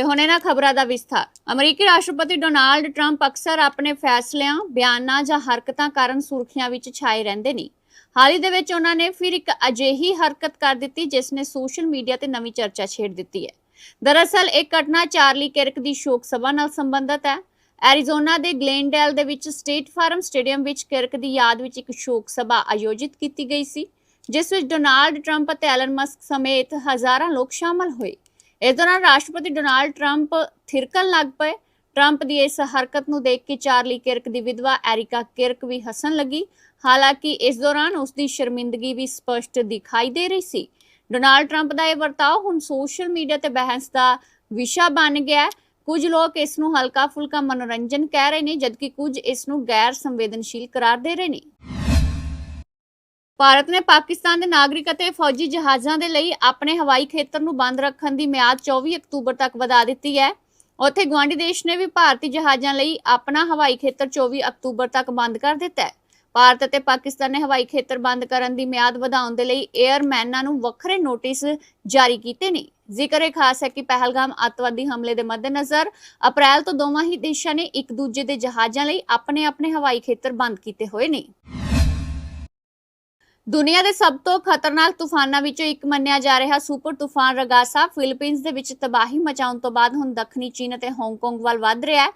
ਤੇ ਹੁਣ ਇਹਨਾਂ ਖਬਰਾਂ ਦਾ ਵਿਸਥਾਰ। ਅਮਰੀਕੀ ਰਾਸ਼ਟਰਪਤੀ ਡੋਨਾਲਡ ਟਰੰਪ ਅਕਸਰ ਆਪਣੇ ਫੈਸਲਿਆਂ, ਬਿਆਨਾਂ ਜਾਂ ਹਰਕਤਾਂ ਕਾਰਨ ਸੁਰਖੀਆਂ ਵਿੱਚ ਛਾਏ ਰਹਿੰਦੇ ਨੇ। ਹਾਲ ਹੀ ਦੇ ਵਿੱਚ ਉਹਨਾਂ ਨੇ ਫਿਰ ਇੱਕ ਅਜਿਹੀ ਹਰਕਤ ਕਰ ਦਿੱਤੀ ਜਿਸ ਨੇ ਸੋਸ਼ਲ ਮੀਡੀਆ ਤੇ ਨਵੀਂ ਚਰਚਾ ਛੇੜ ਦਿੱਤੀ ਹੈ। ਦਰਅਸਲ, ਇਹ ਘਟਨਾ ਚਾਰਲੀ ਕਿਰਕ ਦੀ ਸ਼ੋਕ ਸਭਾ ਨਾਲ ਸੰਬੰਧਿਤ ਹੈ। ਐਰੀਜ਼ੋਨਾ ਦੇ ਗਲੇਨਡੇਲ ਦੇ ਵਿੱਚ ਸਟੇਟ ਫਾਰਮ ਸਟੇਡੀਅਮ ਵਿੱਚ ਕਿਰਕ ਦੀ ਯਾਦ ਵਿੱਚ ਇੱਕ ਸ਼ੋਕ ਸਭਾ ਆਯੋਜਿਤ ਕੀਤੀ ਗਈ ਸੀ, ਜਿਸ ਵਿੱਚ ਡੋਨਾਲਡ ਟਰੰਪ ਅਤੇ ਐਲਨ ਮਸਕ ਸਮੇਤ ਹਜ਼ਾਰਾਂ ਲੋਕ ਸ਼ਾਮਲ ਹੋਏ। ਇਸ ਦੌਰਾਨ ਰਾਸ਼ਟਰਪਤੀ ਡੋਨਾਲਡ ਟਰੰਪ ਥਿਰਕਣ ਲੱਗ ਪਏ। ਟਰੰਪ ਦੀ ਇਸ ਹਰਕਤ ਨੂੰ ਦੇਖ ਕੇ ਚਾਰਲੀ ਕਿਰਕ ਦੀ ਵਿਧਵਾ ਐਰਿਕਾ ਕਿਰਕ ਵੀ ਹੱਸਣ ਲੱਗੀ। ਹਾਲਾਂਕਿ ਇਸ ਦੌਰਾਨ ਉਸ ਦੀ ਸ਼ਰਮਿੰਦਗੀ ਵੀ ਸਪਸ਼ਟ ਦਿਖਾਈ ਦੇ ਰਹੀ ਸੀ। ਡੋਨਾਲਡ ਟਰੰਪ ਦਾ ਇਹ ਵਰਤਾਓ ਹੁਣ ਸੋਸ਼ਲ ਮੀਡੀਆ ਤੇ ਬਹਿਸ ਦਾ ਵਿਸ਼ਾ ਬਣ ਗਿਆ ਹੈ। ਕੁਝ ਲੋਕ ਇਸ ਨੂੰ ਹਲਕਾ ਫੁਲਕਾ ਮਨੋਰੰਜਨ ਕਹਿ ਰਹੇ ਨੇ, ਜਦਕਿ ਕੁਝ ਇਸ ਨੂੰ ਗੈਰ ਸੰਵੇਦਨਸ਼ੀਲ ਕਰਾਰ ਦੇ ਰਹੇ ਨੇ। ਭਾਰਤ ਨੇ ਪਾਕਿਸਤਾਨ ਦੇ ਨਾਗਰਿਕ ਅਤੇ ਫੌਜੀ ਜਹਾਜ਼ਾਂ ਦੇ ਲਈ ਆਪਣੇ ਹਵਾਈ ਖੇਤਰ ਨੂੰ ਬੰਦ ਰੱਖਣ ਦੀ ਮਿਆਦ 24 ਅਕਤੂਬਰ ਤੱਕ ਵਧਾ ਦਿੱਤੀ ਹੈ। ਉੱਥੇ ਗਵਾਂਡੀ ਦੇਸ਼ ਨੇ ਵੀ ਭਾਰਤੀ ਜਹਾਜ਼ਾਂ ਲਈ ਆਪਣਾ ਹਵਾਈ ਖੇਤਰ 24 ਅਕਤੂਬਰ ਤੱਕ ਬੰਦ ਕਰ ਦਿੱਤਾ ਹੈ। ਭਾਰਤ ਅਤੇ ਪਾਕਿਸਤਾਨ ਨੇ ਹਵਾਈ ਖੇਤਰ ਬੰਦ ਕਰਨ ਦੀ ਮਿਆਦ ਵਧਾਉਣ ਦੇ ਲਈ 에ਅਰਮੈਨਾਂ ਨੂੰ ਵੱਖਰੇ ਨੋਟਿਸ ਜਾਰੀ ਕੀਤੇ ਨੇ। ਜ਼ਿਕਰ ਇਹ ਖਾਸ ਹੈ ਕਿ ਪਹਿਲਗਾਮ ਅੱਤਵਾਦੀ ਹਮਲੇ ਦੇ ਮੱਦੇਨਜ਼ਰ ਅਪ੍ਰੈਲ ਤੋਂ ਦੋਵਾਂ ਹੀ ਦੇਸ਼ਾਂ ਨੇ ਇੱਕ ਦੂਜੇ ਦੇ ਜਹਾਜ਼ਾਂ ਲਈ ਆਪਣੇ ਆਪਣੇ ਹਵਾਈ ਖੇਤਰ ਬੰਦ ਕੀਤੇ ਹੋਏ ਨੇ। ਦੁਨੀਆ ਦੇ ਸਭ ਤੋਂ ਖਤਰਨਾਕ ਤੂਫਾਨਾਂ ਵਿੱਚੋਂ ਇੱਕ ਮੰਨਿਆ ਜਾ ਰਿਹਾ ਸੁਪਰ ਤੂਫਾਨ ਰਗਾਸਾ। ਫਿਲੀਪੀਨਸ ਦੇ ਵਿੱਚ ਤਬਾਹੀ ਮਚਾਉਣ ਤੋਂ ਬਾਅਦ ਹੁਣ ਦੱਖਣੀ ਚੀਨ ਅਤੇ ਹਾਂਗਕਾਂਗ ਵੱਲ ਵੱਧ ਰਿਹਾ ਹੈ।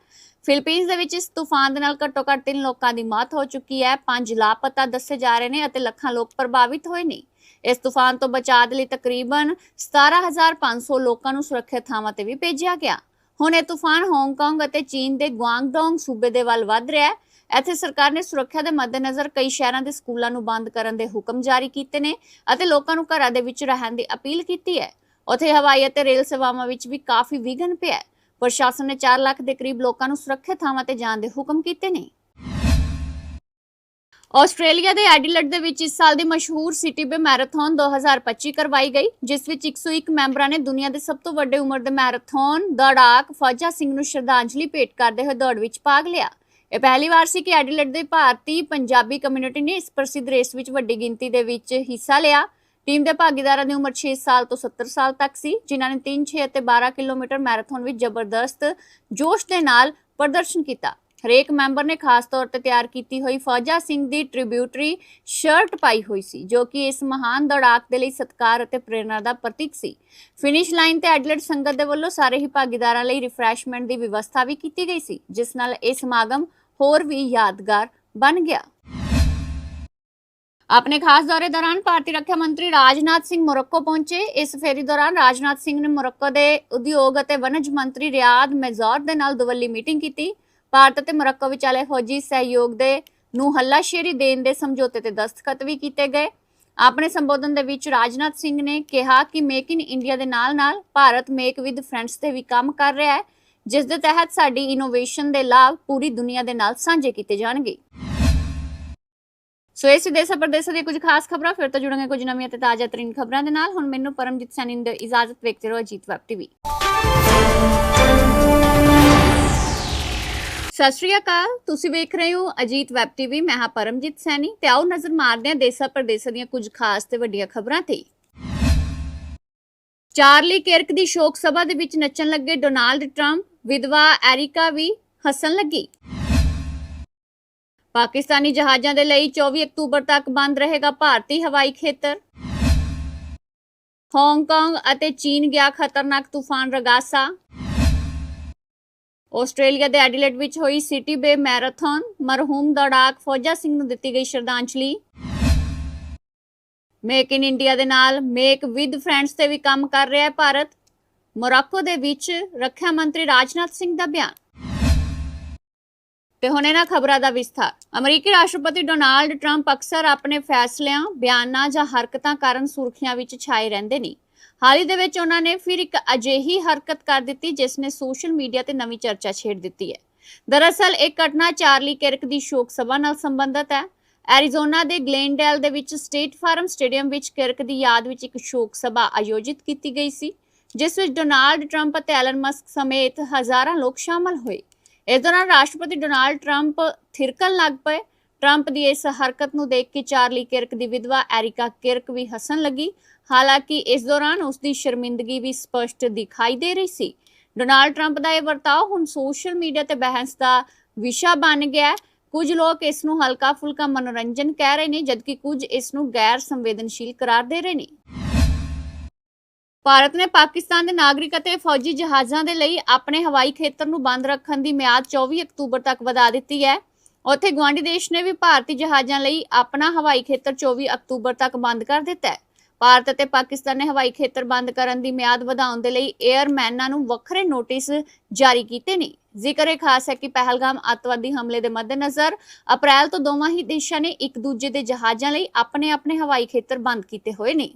ਫਿਲੀਪੀਨਜ਼ ਦੇ ਵਿੱਚ ਇਸ ਤੂਫਾਨ ਦੇ ਨਾਲ ਘੱਟੋ-ਘੱਟ ਤਿੰਨ ਲੋਕਾਂ ਦੀ ਮੌਤ ਹੋ ਚੁੱਕੀ ਹੈ। ਪੰਜ ਲਾਪਤਾ ਦੱਸੇ ਜਾ ਰਹੇ ਨੇ ਅਤੇ ਲੱਖਾਂ ਲੋਕ ਪ੍ਰਭਾਵਿਤ ਹੋਏ ਨੇ। ਇਸ ਤੂਫਾਨ ਤੋਂ ਬਚਾਅ ਦੇ ਲਈ ਤਕਰੀਬਨ 17500 ਲੋਕਾਂ ਨੂੰ ਸੁਰੱਖਿਅਤ ਥਾਵਾਂ ਤੇ ਵੀ ਭੇਜਿਆ ਗਿਆ। ਹੁਣ ਇਹ ਤੂਫਾਨ ਹਾਂਗਕਾਂਗ ਅਤੇ ਚੀਨ ਦੇ ਗੁਆਂਗਡੋਂਗ ਸੂਬੇ ਦੇ ਵੱਲ ਵੱਧ ਰਿਹਾ ਹੈ। ਇੱਥੇ ਸਰਕਾਰ ਨੇ ਸੁਰੱਖਿਆ ਦੇ ਮੱਦੇਨਜ਼ਰ ਕਈ ਸ਼ਹਿਰਾਂ ਦੇ ਸਕੂਲਾਂ ਨੂੰ ਬੰਦ ਕਰਨ ਦੇ ਹੁਕਮ ਜਾਰੀ ਕੀਤੇ ਨੇ ਅਤੇ ਲੋਕਾਂ ਨੂੰ ਘਰਾਂ ਦੇ ਵਿੱਚ ਰਹਿਣ ਦੀ ਅਪੀਲ ਕੀਤੀ ਹੈ। ਉੱਥੇ ਹਵਾਈ ਅਤੇ ਰੇਲ ਸੇਵਾਵਾਂ ਵਿੱਚ ਵੀ ਕਾਫੀ ਵਿਘਨ ਪਿਆ ਪ੍ਰਸ਼ਾਸਨ ਨੇ 4 ਲੱਖ ਦੇ ਕਰੀਬ ਲੋਕਾਂ ਨੂੰ ਸੁਰੱਖਿਅਤ ਥਾਵਾਂ ਤੇ ਜਾਣ ਦੇ ਹੁਕਮ ਕੀਤੇ ਨੇ। ਆਸਟ੍ਰੇਲੀਆ ਦੇ ਐਡੀਲਡ ਦੇ ਵਿੱਚ ਇਸ ਸਾਲ ਦੀ ਮਸ਼ਹੂਰ ਸਿਟੀ ਬੇ ਮੈਰਾਥਨ 2025 ਕਰਵਾਈ ਗਈ, ਜਿਸ ਵਿੱਚ 101 ਮੈਂਬਰਾਂ ਨੇ ਦੁਨੀਆ ਦੇ ਸਭ ਤੋਂ ਵੱਡੇ ਉਮਰ ਦੇ ਮੈਰਾਥਨ, ਦੌੜਾਕ ਫੌਜਾ ਸਿੰਘ ਨੂੰ ਸ਼ਰਧਾਂਜਲੀ ਭੇਟ ਕਰਦੇ ਹੋਏ ਦੌੜ ਵਿੱਚ ਭਾਗ ਲਿਆ। ਇਹ ਪਹਿਲੀ ਵਾਰ ਸੀ ਕਿ ਐਡੀਲੇਡ ਦੇ ਭਾਰਤੀ ਪੰਜਾਬੀ ਕਮਿਊਨਿਟੀ ਨੇ ਇਸ ਪ੍ਰਸਿੱਧ ਰੇਸ ਵਿੱਚ ਵੱਡੀ ਗਿਣਤੀ ਦੇ ਵਿੱਚ ਹਿੱਸਾ ਲਿਆ। ਟੀਮ ਦੇ ਭਾਗੀਦਾਰਾਂ ਦੀ ਉਮਰ 6 ਸਾਲ ਤੋਂ 70 ਸਾਲ ਤੱਕ ਸੀ, ਜਿਨ੍ਹਾਂ ਨੇ 3 6 ਅਤੇ 12 ਕਿਲੋਮੀਟਰ ਮੈਰਾਥਨ ਵਿੱਚ ਜ਼ਬਰਦਸਤ ਜੋਸ਼ ਦੇ ਨਾਲ ਪ੍ਰਦਰਸ਼ਨ ਕੀਤਾ। ਹਰੇਕ ਮੈਂਬਰ ਨੇ ਖਾਸ ਤੌਰ ਤੇ ਤਿਆਰ ਕੀਤੀ ਹੋਈ ਫੌਜਾ ਸਿੰਘ ਦੀ ਟ੍ਰਿਬਿਊਟਰੀ ਸ਼ਰਟ ਪਾਈ ਹੋਈ ਸੀ, ਜੋ ਕਿ ਇਸ ਮਹਾਨ ਦੌੜਾਕ ਦੇ ਲਈ ਸਤਿਕਾਰ ਅਤੇ ਪ੍ਰੇਰਣਾ ਦਾ ਪ੍ਰਤੀਕ ਸੀ। ਫਿਨਿਸ਼ ਲਾਈਨ ਤੇ ਐਡਲਟ ਸੰਗਤ ਦੇ ਵੱਲੋਂ ਸਾਰੇ ਹੀ ਭਾਗੀਦਾਰਾਂ ਲਈ ਰਿਫਰੈਸ਼ਮੈਂਟ ਦੀ ਵਿਵਸਥਾ ਵੀ ਕੀਤੀ ਗਈ ਸੀ, ਜਿਸ ਨਾਲ ਇਹ ਸਮਾਗਮ ਹੋਰ ਵੀ ਯਾਦਗਾਰ ਬਣ ਗਿਆ। ਆਪਣੇ ਖਾਸ ਦੌਰੇ ਦੌਰਾਨ ਭਾਰਤੀ ਰੱਖਿਆ ਮੰਤਰੀ ਰਾਜਨਾਥ ਸਿੰਘ ਮੋਰੱਕੋ ਪਹੁੰਚੇ। ਇਸ ਫੇਰੀ ਦੌਰਾਨ ਰਾਜਨਾਥ ਸਿੰਘ ਨੇ ਮੋਰੱਕੋ ਦੇ ਉਦਯੋਗ ਅਤੇ ਵਣਜ ਮੰਤਰੀ ਰਿਆਦ ਮੈਜ਼ੌਰ ਦੇ ਨਾਲ ਦੁਵੱਲੀ ਮੀਟਿੰਗ ਕੀਤੀ। ਭਾਰਤ ਅਤੇ ਮੋਰੱਕੋ ਵਿਚਾਲੇ ਫੌਜੀ ਸਹਿਯੋਗ ਦੇ ਨੂੰ ਹੱਲਾਸ਼ੇਰੀ ਦੇਣ ਦੇ ਸਮਝੌਤੇ ਤੇ ਦਸਤਖਤ ਵੀ ਕੀਤੇ ਗਏ। ਆਪਣੇ ਸੰਬੋਧਨ ਦੇ ਵਿੱਚ ਰਾਜਨਾਥ ਸਿੰਘ ਨੇ ਕਿਹਾ ਕਿ ਮੇਕ ਇਨ ਇੰਡੀਆ ਦੇ ਨਾਲ-ਨਾਲ ਭਾਰਤ ਮੇਕ ਵਿਦ ਫਰੈਂਡਸ ਤੇ ਵੀ ਕੰਮ ਕਰ ਰਿਹਾ ਹੈ। ਜਿਸ ਦੇ ਤਹਿਤ ਸਾਡੀ ਇਨੋਵੇਸ਼ਨ ਦੇ ਲਾਭ ਪੂਰੀ ਦੁਨੀਆ ਦੇ ਨਾਲ ਸਾਂਝੇ ਕੀਤੇ ਜਾਣਗੇ। ਸੋ ਇਸ ਦੇਸ਼ ਪ੍ਰਦੇਸ਼ ਦੀਆਂ ਕੁਝ ਖਾਸ ਖਬਰਾਂ, ਫਿਰ ਤੋਂ ਜੁੜਾਂਗੇ ਕੁਝ ਨਵੀਆਂ ਤੇ ਤਾਜ਼ਾ ਤਰੀਨ ਖਬਰਾਂ ਦੇ ਨਾਲ। ਹੁਣ ਮੈਨੂੰ ਪਰਮਜੀਤ ਸੈਣੀ ਦੀ ਇਜਾਜ਼ਤ ਵੇਖਦੇ ਰਹੋ ਅਜੀਤ ਵੈਬ ਟੀਵੀ। ਸਤਿ ਸ਼੍ਰੀ ਅਕਾਲ, ਤੁਸੀਂ ਵੇਖ ਰਹੇ ਹੋ ਅਜੀਤ ਵੈਬ ਟੀਵੀ। ਮੈਂ ਹਾਂ ਪਰਮਜੀਤ ਸੈਣੀ ਤੇ ਆਓ ਨਜ਼ਰ ਮਾਰਦੇ ਹਾਂ ਦੇਸ਼ਾਂ ਪ੍ਰਦੇਸ਼ਾਂ ਦੀਆਂ ਕੁਝ ਖਾਸ ਤੇ ਵੱਡੀਆਂ ਖਬਰਾਂ ਤੇ। ਚਾਰਲੀ ਕਿਰਕ ਦੀ ਸ਼ੋਕ ਸਭਾ ਦੇ ਵਿੱਚ ਨੱਚਣ ਲੱਗੇ ਡੋਨਾਲਡ ਟਰੰਪ। ਵਿਧਵਾ ਐਰਿਕਾ ਵੀ ਹੱਸਣ ਲੱਗੀ। ਪਾਕਿਸਤਾਨੀ ਜਹਾਜ਼ਾਂ ਦੇ ਲਈ 24 ਅਕਤੂਬਰ ਤੱਕ ਬੰਦ ਰਹੇਗਾ ਭਾਰਤੀ ਹਵਾਈ ਖੇਤਰ। ਹਾਂਗਕਾਂਗ ਅਤੇ ਚੀਨ ਗਿਆ ਖਤਰਨਾਕ ਤੂਫਾਨ ਰਗਾਸਾ। ਆਸਟ੍ਰੇਲੀਆ ਦੇ ਐਡੀਲੇਡ ਵਿੱਚ ਹੋਈ ਸਿਟੀ ਬੇ ਮੈਰਾਥਨ ਮਰਹੂਮ ਦੌੜਾਕ ਫੌਜਾ ਸਿੰਘ ਨੂੰ ਦਿੱਤੀ ਗਈ ਸ਼ਰਧਾਂਜਲੀ। ਮੇਕ ਇਨ ਇੰਡੀਆ ਦੇ ਨਾਲ ਮੇਕ ਵਿਦ ਫਰੈਂਡਸ ਤੇ ਵੀ ਕੰਮ ਕਰ ਰਿਹਾ ਹੈ ਭਾਰਤ। ਮੋਰਾਕੋ ਦੇ ਵਿੱਚ ਰੱਖਿਆ ਮੰਤਰੀ ਰਾਜਨਾਥ ਸਿੰਘ ਦਾ ਬਿਆਨ। ਤੇ ਹੁਣ ਇਹਨਾਂ ਖਬਰਾਂ ਦਾ ਵਿਸਥਾਰ। ਅਮਰੀਕੀ ਰਾਸ਼ਟਰਪਤੀ ਡੋਨਾਲਡ ਟਰੰਪ ਅਕਸਰ ਆਪਣੇ ਫੈਸਲਿਆਂ, ਬਿਆਨਾਂ ਜਾਂ ਹਰਕਤਾਂ ਕਾਰਨ ਸੁਰਖੀਆਂ ਵਿੱਚ ਛਾਏ ਰਹਿੰਦੇ ਨੇ। ਹਾਲ ਹੀ ਦੇ ਵਿੱਚ ਉਹਨਾਂ ਨੇ ਫਿਰ ਇੱਕ ਅਜਿਹੀ ਹਰਕਤ ਕਰ ਦਿੱਤੀ ਜਿਸ ਨੇ ਸੋਸ਼ਲ ਮੀਡੀਆ ਤੇ ਨਵੀਂ ਚਰਚਾ ਛੇੜ ਦਿੱਤੀ ਹੈ। ਦਰਅਸਲ, ਇਹ ਘਟਨਾ ਚਾਰਲੀ ਕਿਰਕ ਦੀ ਸ਼ੋਕ ਸਭਾ ਨਾਲ ਸੰਬੰਧਿਤ ਹੈ। ਐਰੀਜ਼ੋਨਾ ਦੇ ਗਲੇਨਡੇਲ ਦੇ ਵਿੱਚ ਸਟੇਟ ਫਾਰਮ ਸਟੇਡੀਅਮ ਵਿੱਚ ਕਿਰਕ ਦੀ ਯਾਦ ਵਿੱਚ ਇੱਕ ਸ਼ੋਕ ਸਭਾ ਆਯੋਜਿਤ ਕੀਤੀ ਗਈ ਸੀ। ਜਿਸ ਵਿੱਚ ਡੋਨਾਲਡ ਟਰੰਪ ਅਤੇ ਐਲਨ ਮਸਕ ਸਮੇਤ ਹਜ਼ਾਰਾਂ ਲੋਕ ਸ਼ਾਮਲ ਹੋਏ। ਇਸ ਦੌਰਾਨ ਰਾਸ਼ਟਰਪਤੀ ਡੋਨਾਲਡ ਟਰੰਪ ਥਿਰਕਣ ਲੱਗ ਪਏ। ਟਰੰਪ ਦੀ ਇਸ ਹਰਕਤ ਨੂੰ ਦੇਖ ਕੇ ਚਾਰਲੀ ਕਿਰਕ ਦੀ ਵਿਧਵਾ ਐਰਿਕਾ ਕਿਰਕ ਵੀ ਹੱਸਣ ਲੱਗੀ। ਹਾਲਾਂਕਿ ਇਸ ਦੌਰਾਨ ਉਸ ਦੀ ਸ਼ਰਮਿੰਦਗੀ ਵੀ ਸਪਸ਼ਟ ਦਿਖਾਈ ਦੇ ਰਹੀ ਸੀ। ਡੋਨਾਲਡ ਟਰੰਪ ਦਾ ਇਹ ਵਰਤਾਓ ਹੁਣ ਸੋਸ਼ਲ ਮੀਡੀਆ ਤੇ ਬਹਿਸ ਦਾ ਵਿਸ਼ਾ ਬਣ ਗਿਆ ਹੈ। ਕੁਝ ਲੋਕ ਇਸ ਨੂੰ ਹਲਕਾ ਫੁਲਕਾ ਮਨੋਰੰਜਨ ਕਹਿ ਰਹੇ ਨੇ, ਜਦਕਿ ਕੁਝ ਇਸ ਨੂੰ ਗੈਰ ਸੰਵੇਦਨਸ਼ੀਲ ਕਰਾਰ ਦੇ ਰਹੇ ਨੇ। ਭਾਰਤ ਨੇ ਪਾਕਿਸਤਾਨ ਦੇ ਨਾਗਰਿਕ ਅਤੇ ਫੌਜੀ ਜਹਾਜ਼ਾਂ ਦੇ ਲਈ ਆਪਣੇ ਹਵਾਈ ਖੇਤਰ ਨੂੰ ਬੰਦ ਰੱਖਣ ਦੀ ਮਿਆਦ 24 ਅਕਤੂਬਰ ਤੱਕ ਵਧਾ ਦਿੱਤੀ ਹੈ। ਉੱਥੇ ਗਵਾਂਡੀ ਦੇਸ਼ ਨੇ ਵੀ ਭਾਰਤੀ ਜਹਾਜ਼ਾਂ ਲਈ ਆਪਣਾ ਹਵਾਈ ਖੇਤਰ 24 ਅਕਤੂਬਰ ਤੱਕ ਬੰਦ ਕਰ ਦਿੱਤਾ ਹੈ। ਭਾਰਤ ਅਤੇ ਪਾਕਿਸਤਾਨ ਨੇ ਹਵਾਈ ਖੇਤਰ ਬੰਦ ਕਰਨ ਦੀ ਮਿਆਦ ਵਧਾਉਣ ਦੇ ਲਈ 에ਅਰਮੈਨਾਂ ਨੂੰ ਵੱਖਰੇ ਨੋਟਿਸ ਜਾਰੀ ਕੀਤੇ ਨੇ। ਜ਼ਿਕਰ ਇਹ ਖਾਸ ਹੈ ਕਿ ਪਹਿਲਗਾਮ ਅੱਤਵਾਦੀ ਹਮਲੇ ਦੇ ਮੱਦੇਨਜ਼ਰ ਅਪ੍ਰੈਲ ਤੋਂ ਦੋਵਾਂ ਹੀ ਦੇਸ਼ਾਂ ਨੇ ਇੱਕ ਦੂਜੇ ਦੇ ਜਹਾਜ਼ਾਂ ਲਈ ਆਪਣੇ ਆਪਣੇ ਹਵਾਈ ਖੇਤਰ ਬੰਦ ਕੀਤੇ ਹੋਏ ਨੇ।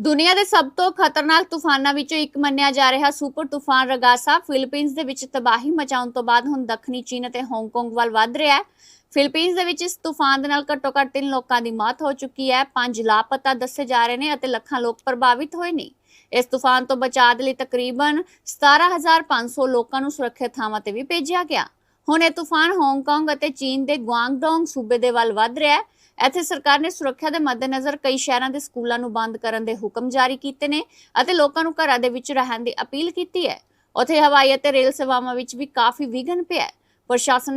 ਦੁਨੀਆ ਦੇ ਸਭ ਤੋਂ ਖਤਰਨਾਕ ਤੂਫਾਨਾਂ ਵਿੱਚੋਂ ਇੱਕ ਮੰਨਿਆ ਜਾ ਰਿਹਾ ਸੁਪਰ ਤੂਫਾਨ ਰਗਾਸਾ। ਫਿਲੀਪੀਨਸ ਦੇ ਵਿੱਚ ਤਬਾਹੀ ਮਚਾਉਣ ਤੋਂ ਬਾਅਦ ਹੁਣ ਦੱਖਣੀ ਚੀਨ ਅਤੇ ਹਾਂਗਕਾਂਗ ਵੱਲ ਵੱਧ ਰਿਹਾ ਹੈ। ਫਿਲੀਪੀਨਜ਼ ਦੇ ਵਿੱਚ ਇਸ ਤੂਫਾਨ ਦੇ ਨਾਲ ਘੱਟੋ-ਘੱਟ 3 ਲੋਕਾਂ ਦੀ ਮੌਤ ਹੋ ਚੁੱਕੀ ਹੈ। ਪੰਜ ਲਾਪਤਾ ਦੱਸੇ ਜਾ ਰਹੇ ਨੇ ਅਤੇ ਲੱਖਾਂ ਲੋਕ ਪ੍ਰਭਾਵਿਤ ਹੋਏ ਨੇ। ਇਸ ਤੂਫਾਨ ਤੋਂ ਬਚਾਅ ਦੇ ਲਈ ਤਕਰੀਬਨ 17500 ਲੋਕਾਂ ਨੂੰ ਸੁਰੱਖਿਅਤ ਥਾਵਾਂ ਤੇ ਵੀ ਭੇਜਿਆ ਗਿਆ। ਹੁਣ ਇਹ ਤੂਫਾਨ ਹਾਂਗਕਾਂਗ ਅਤੇ ਚੀਨ ਦੇ ਗੁਆਂਗਡੋਂਗ ਸੂਬੇ ਦੇ ਵੱਲ ਵੱਧ ਰਿਹਾ ਹੈ। ਇੱਥੇ ਸਰਕਾਰ ਨੇ ਸੁਰੱਖਿਆ ਦੇ ਮੱਦੇਨਜ਼ਰ ਕਈ ਸ਼ਹਿਰਾਂ ਦੇ ਸਕੂਲਾਂ ਨੂੰ ਬੰਦ ਕਰਨ ਦੇ ਹੁਕਮ ਜਾਰੀ ਕੀਤੇ ਨੇ ਅਤੇ ਲੋਕਾਂ ਨੂੰ ਘਰਾਂ ਦੇ ਵਿੱਚ ਰਹਿਣ ਦੀ ਅਪੀਲ ਕੀਤੀ ਹੈ। ਉੱਥੇ ਹਵਾਈ ਅਤੇ ਰੇਲ ਸੇਵਾਵਾਂ ਵਿੱਚ ਵੀ ਕਾਫੀ ਵਿਘਨ ਪਿਆ ਹੈ। ਪ੍ਰਸ਼ਾਸਨ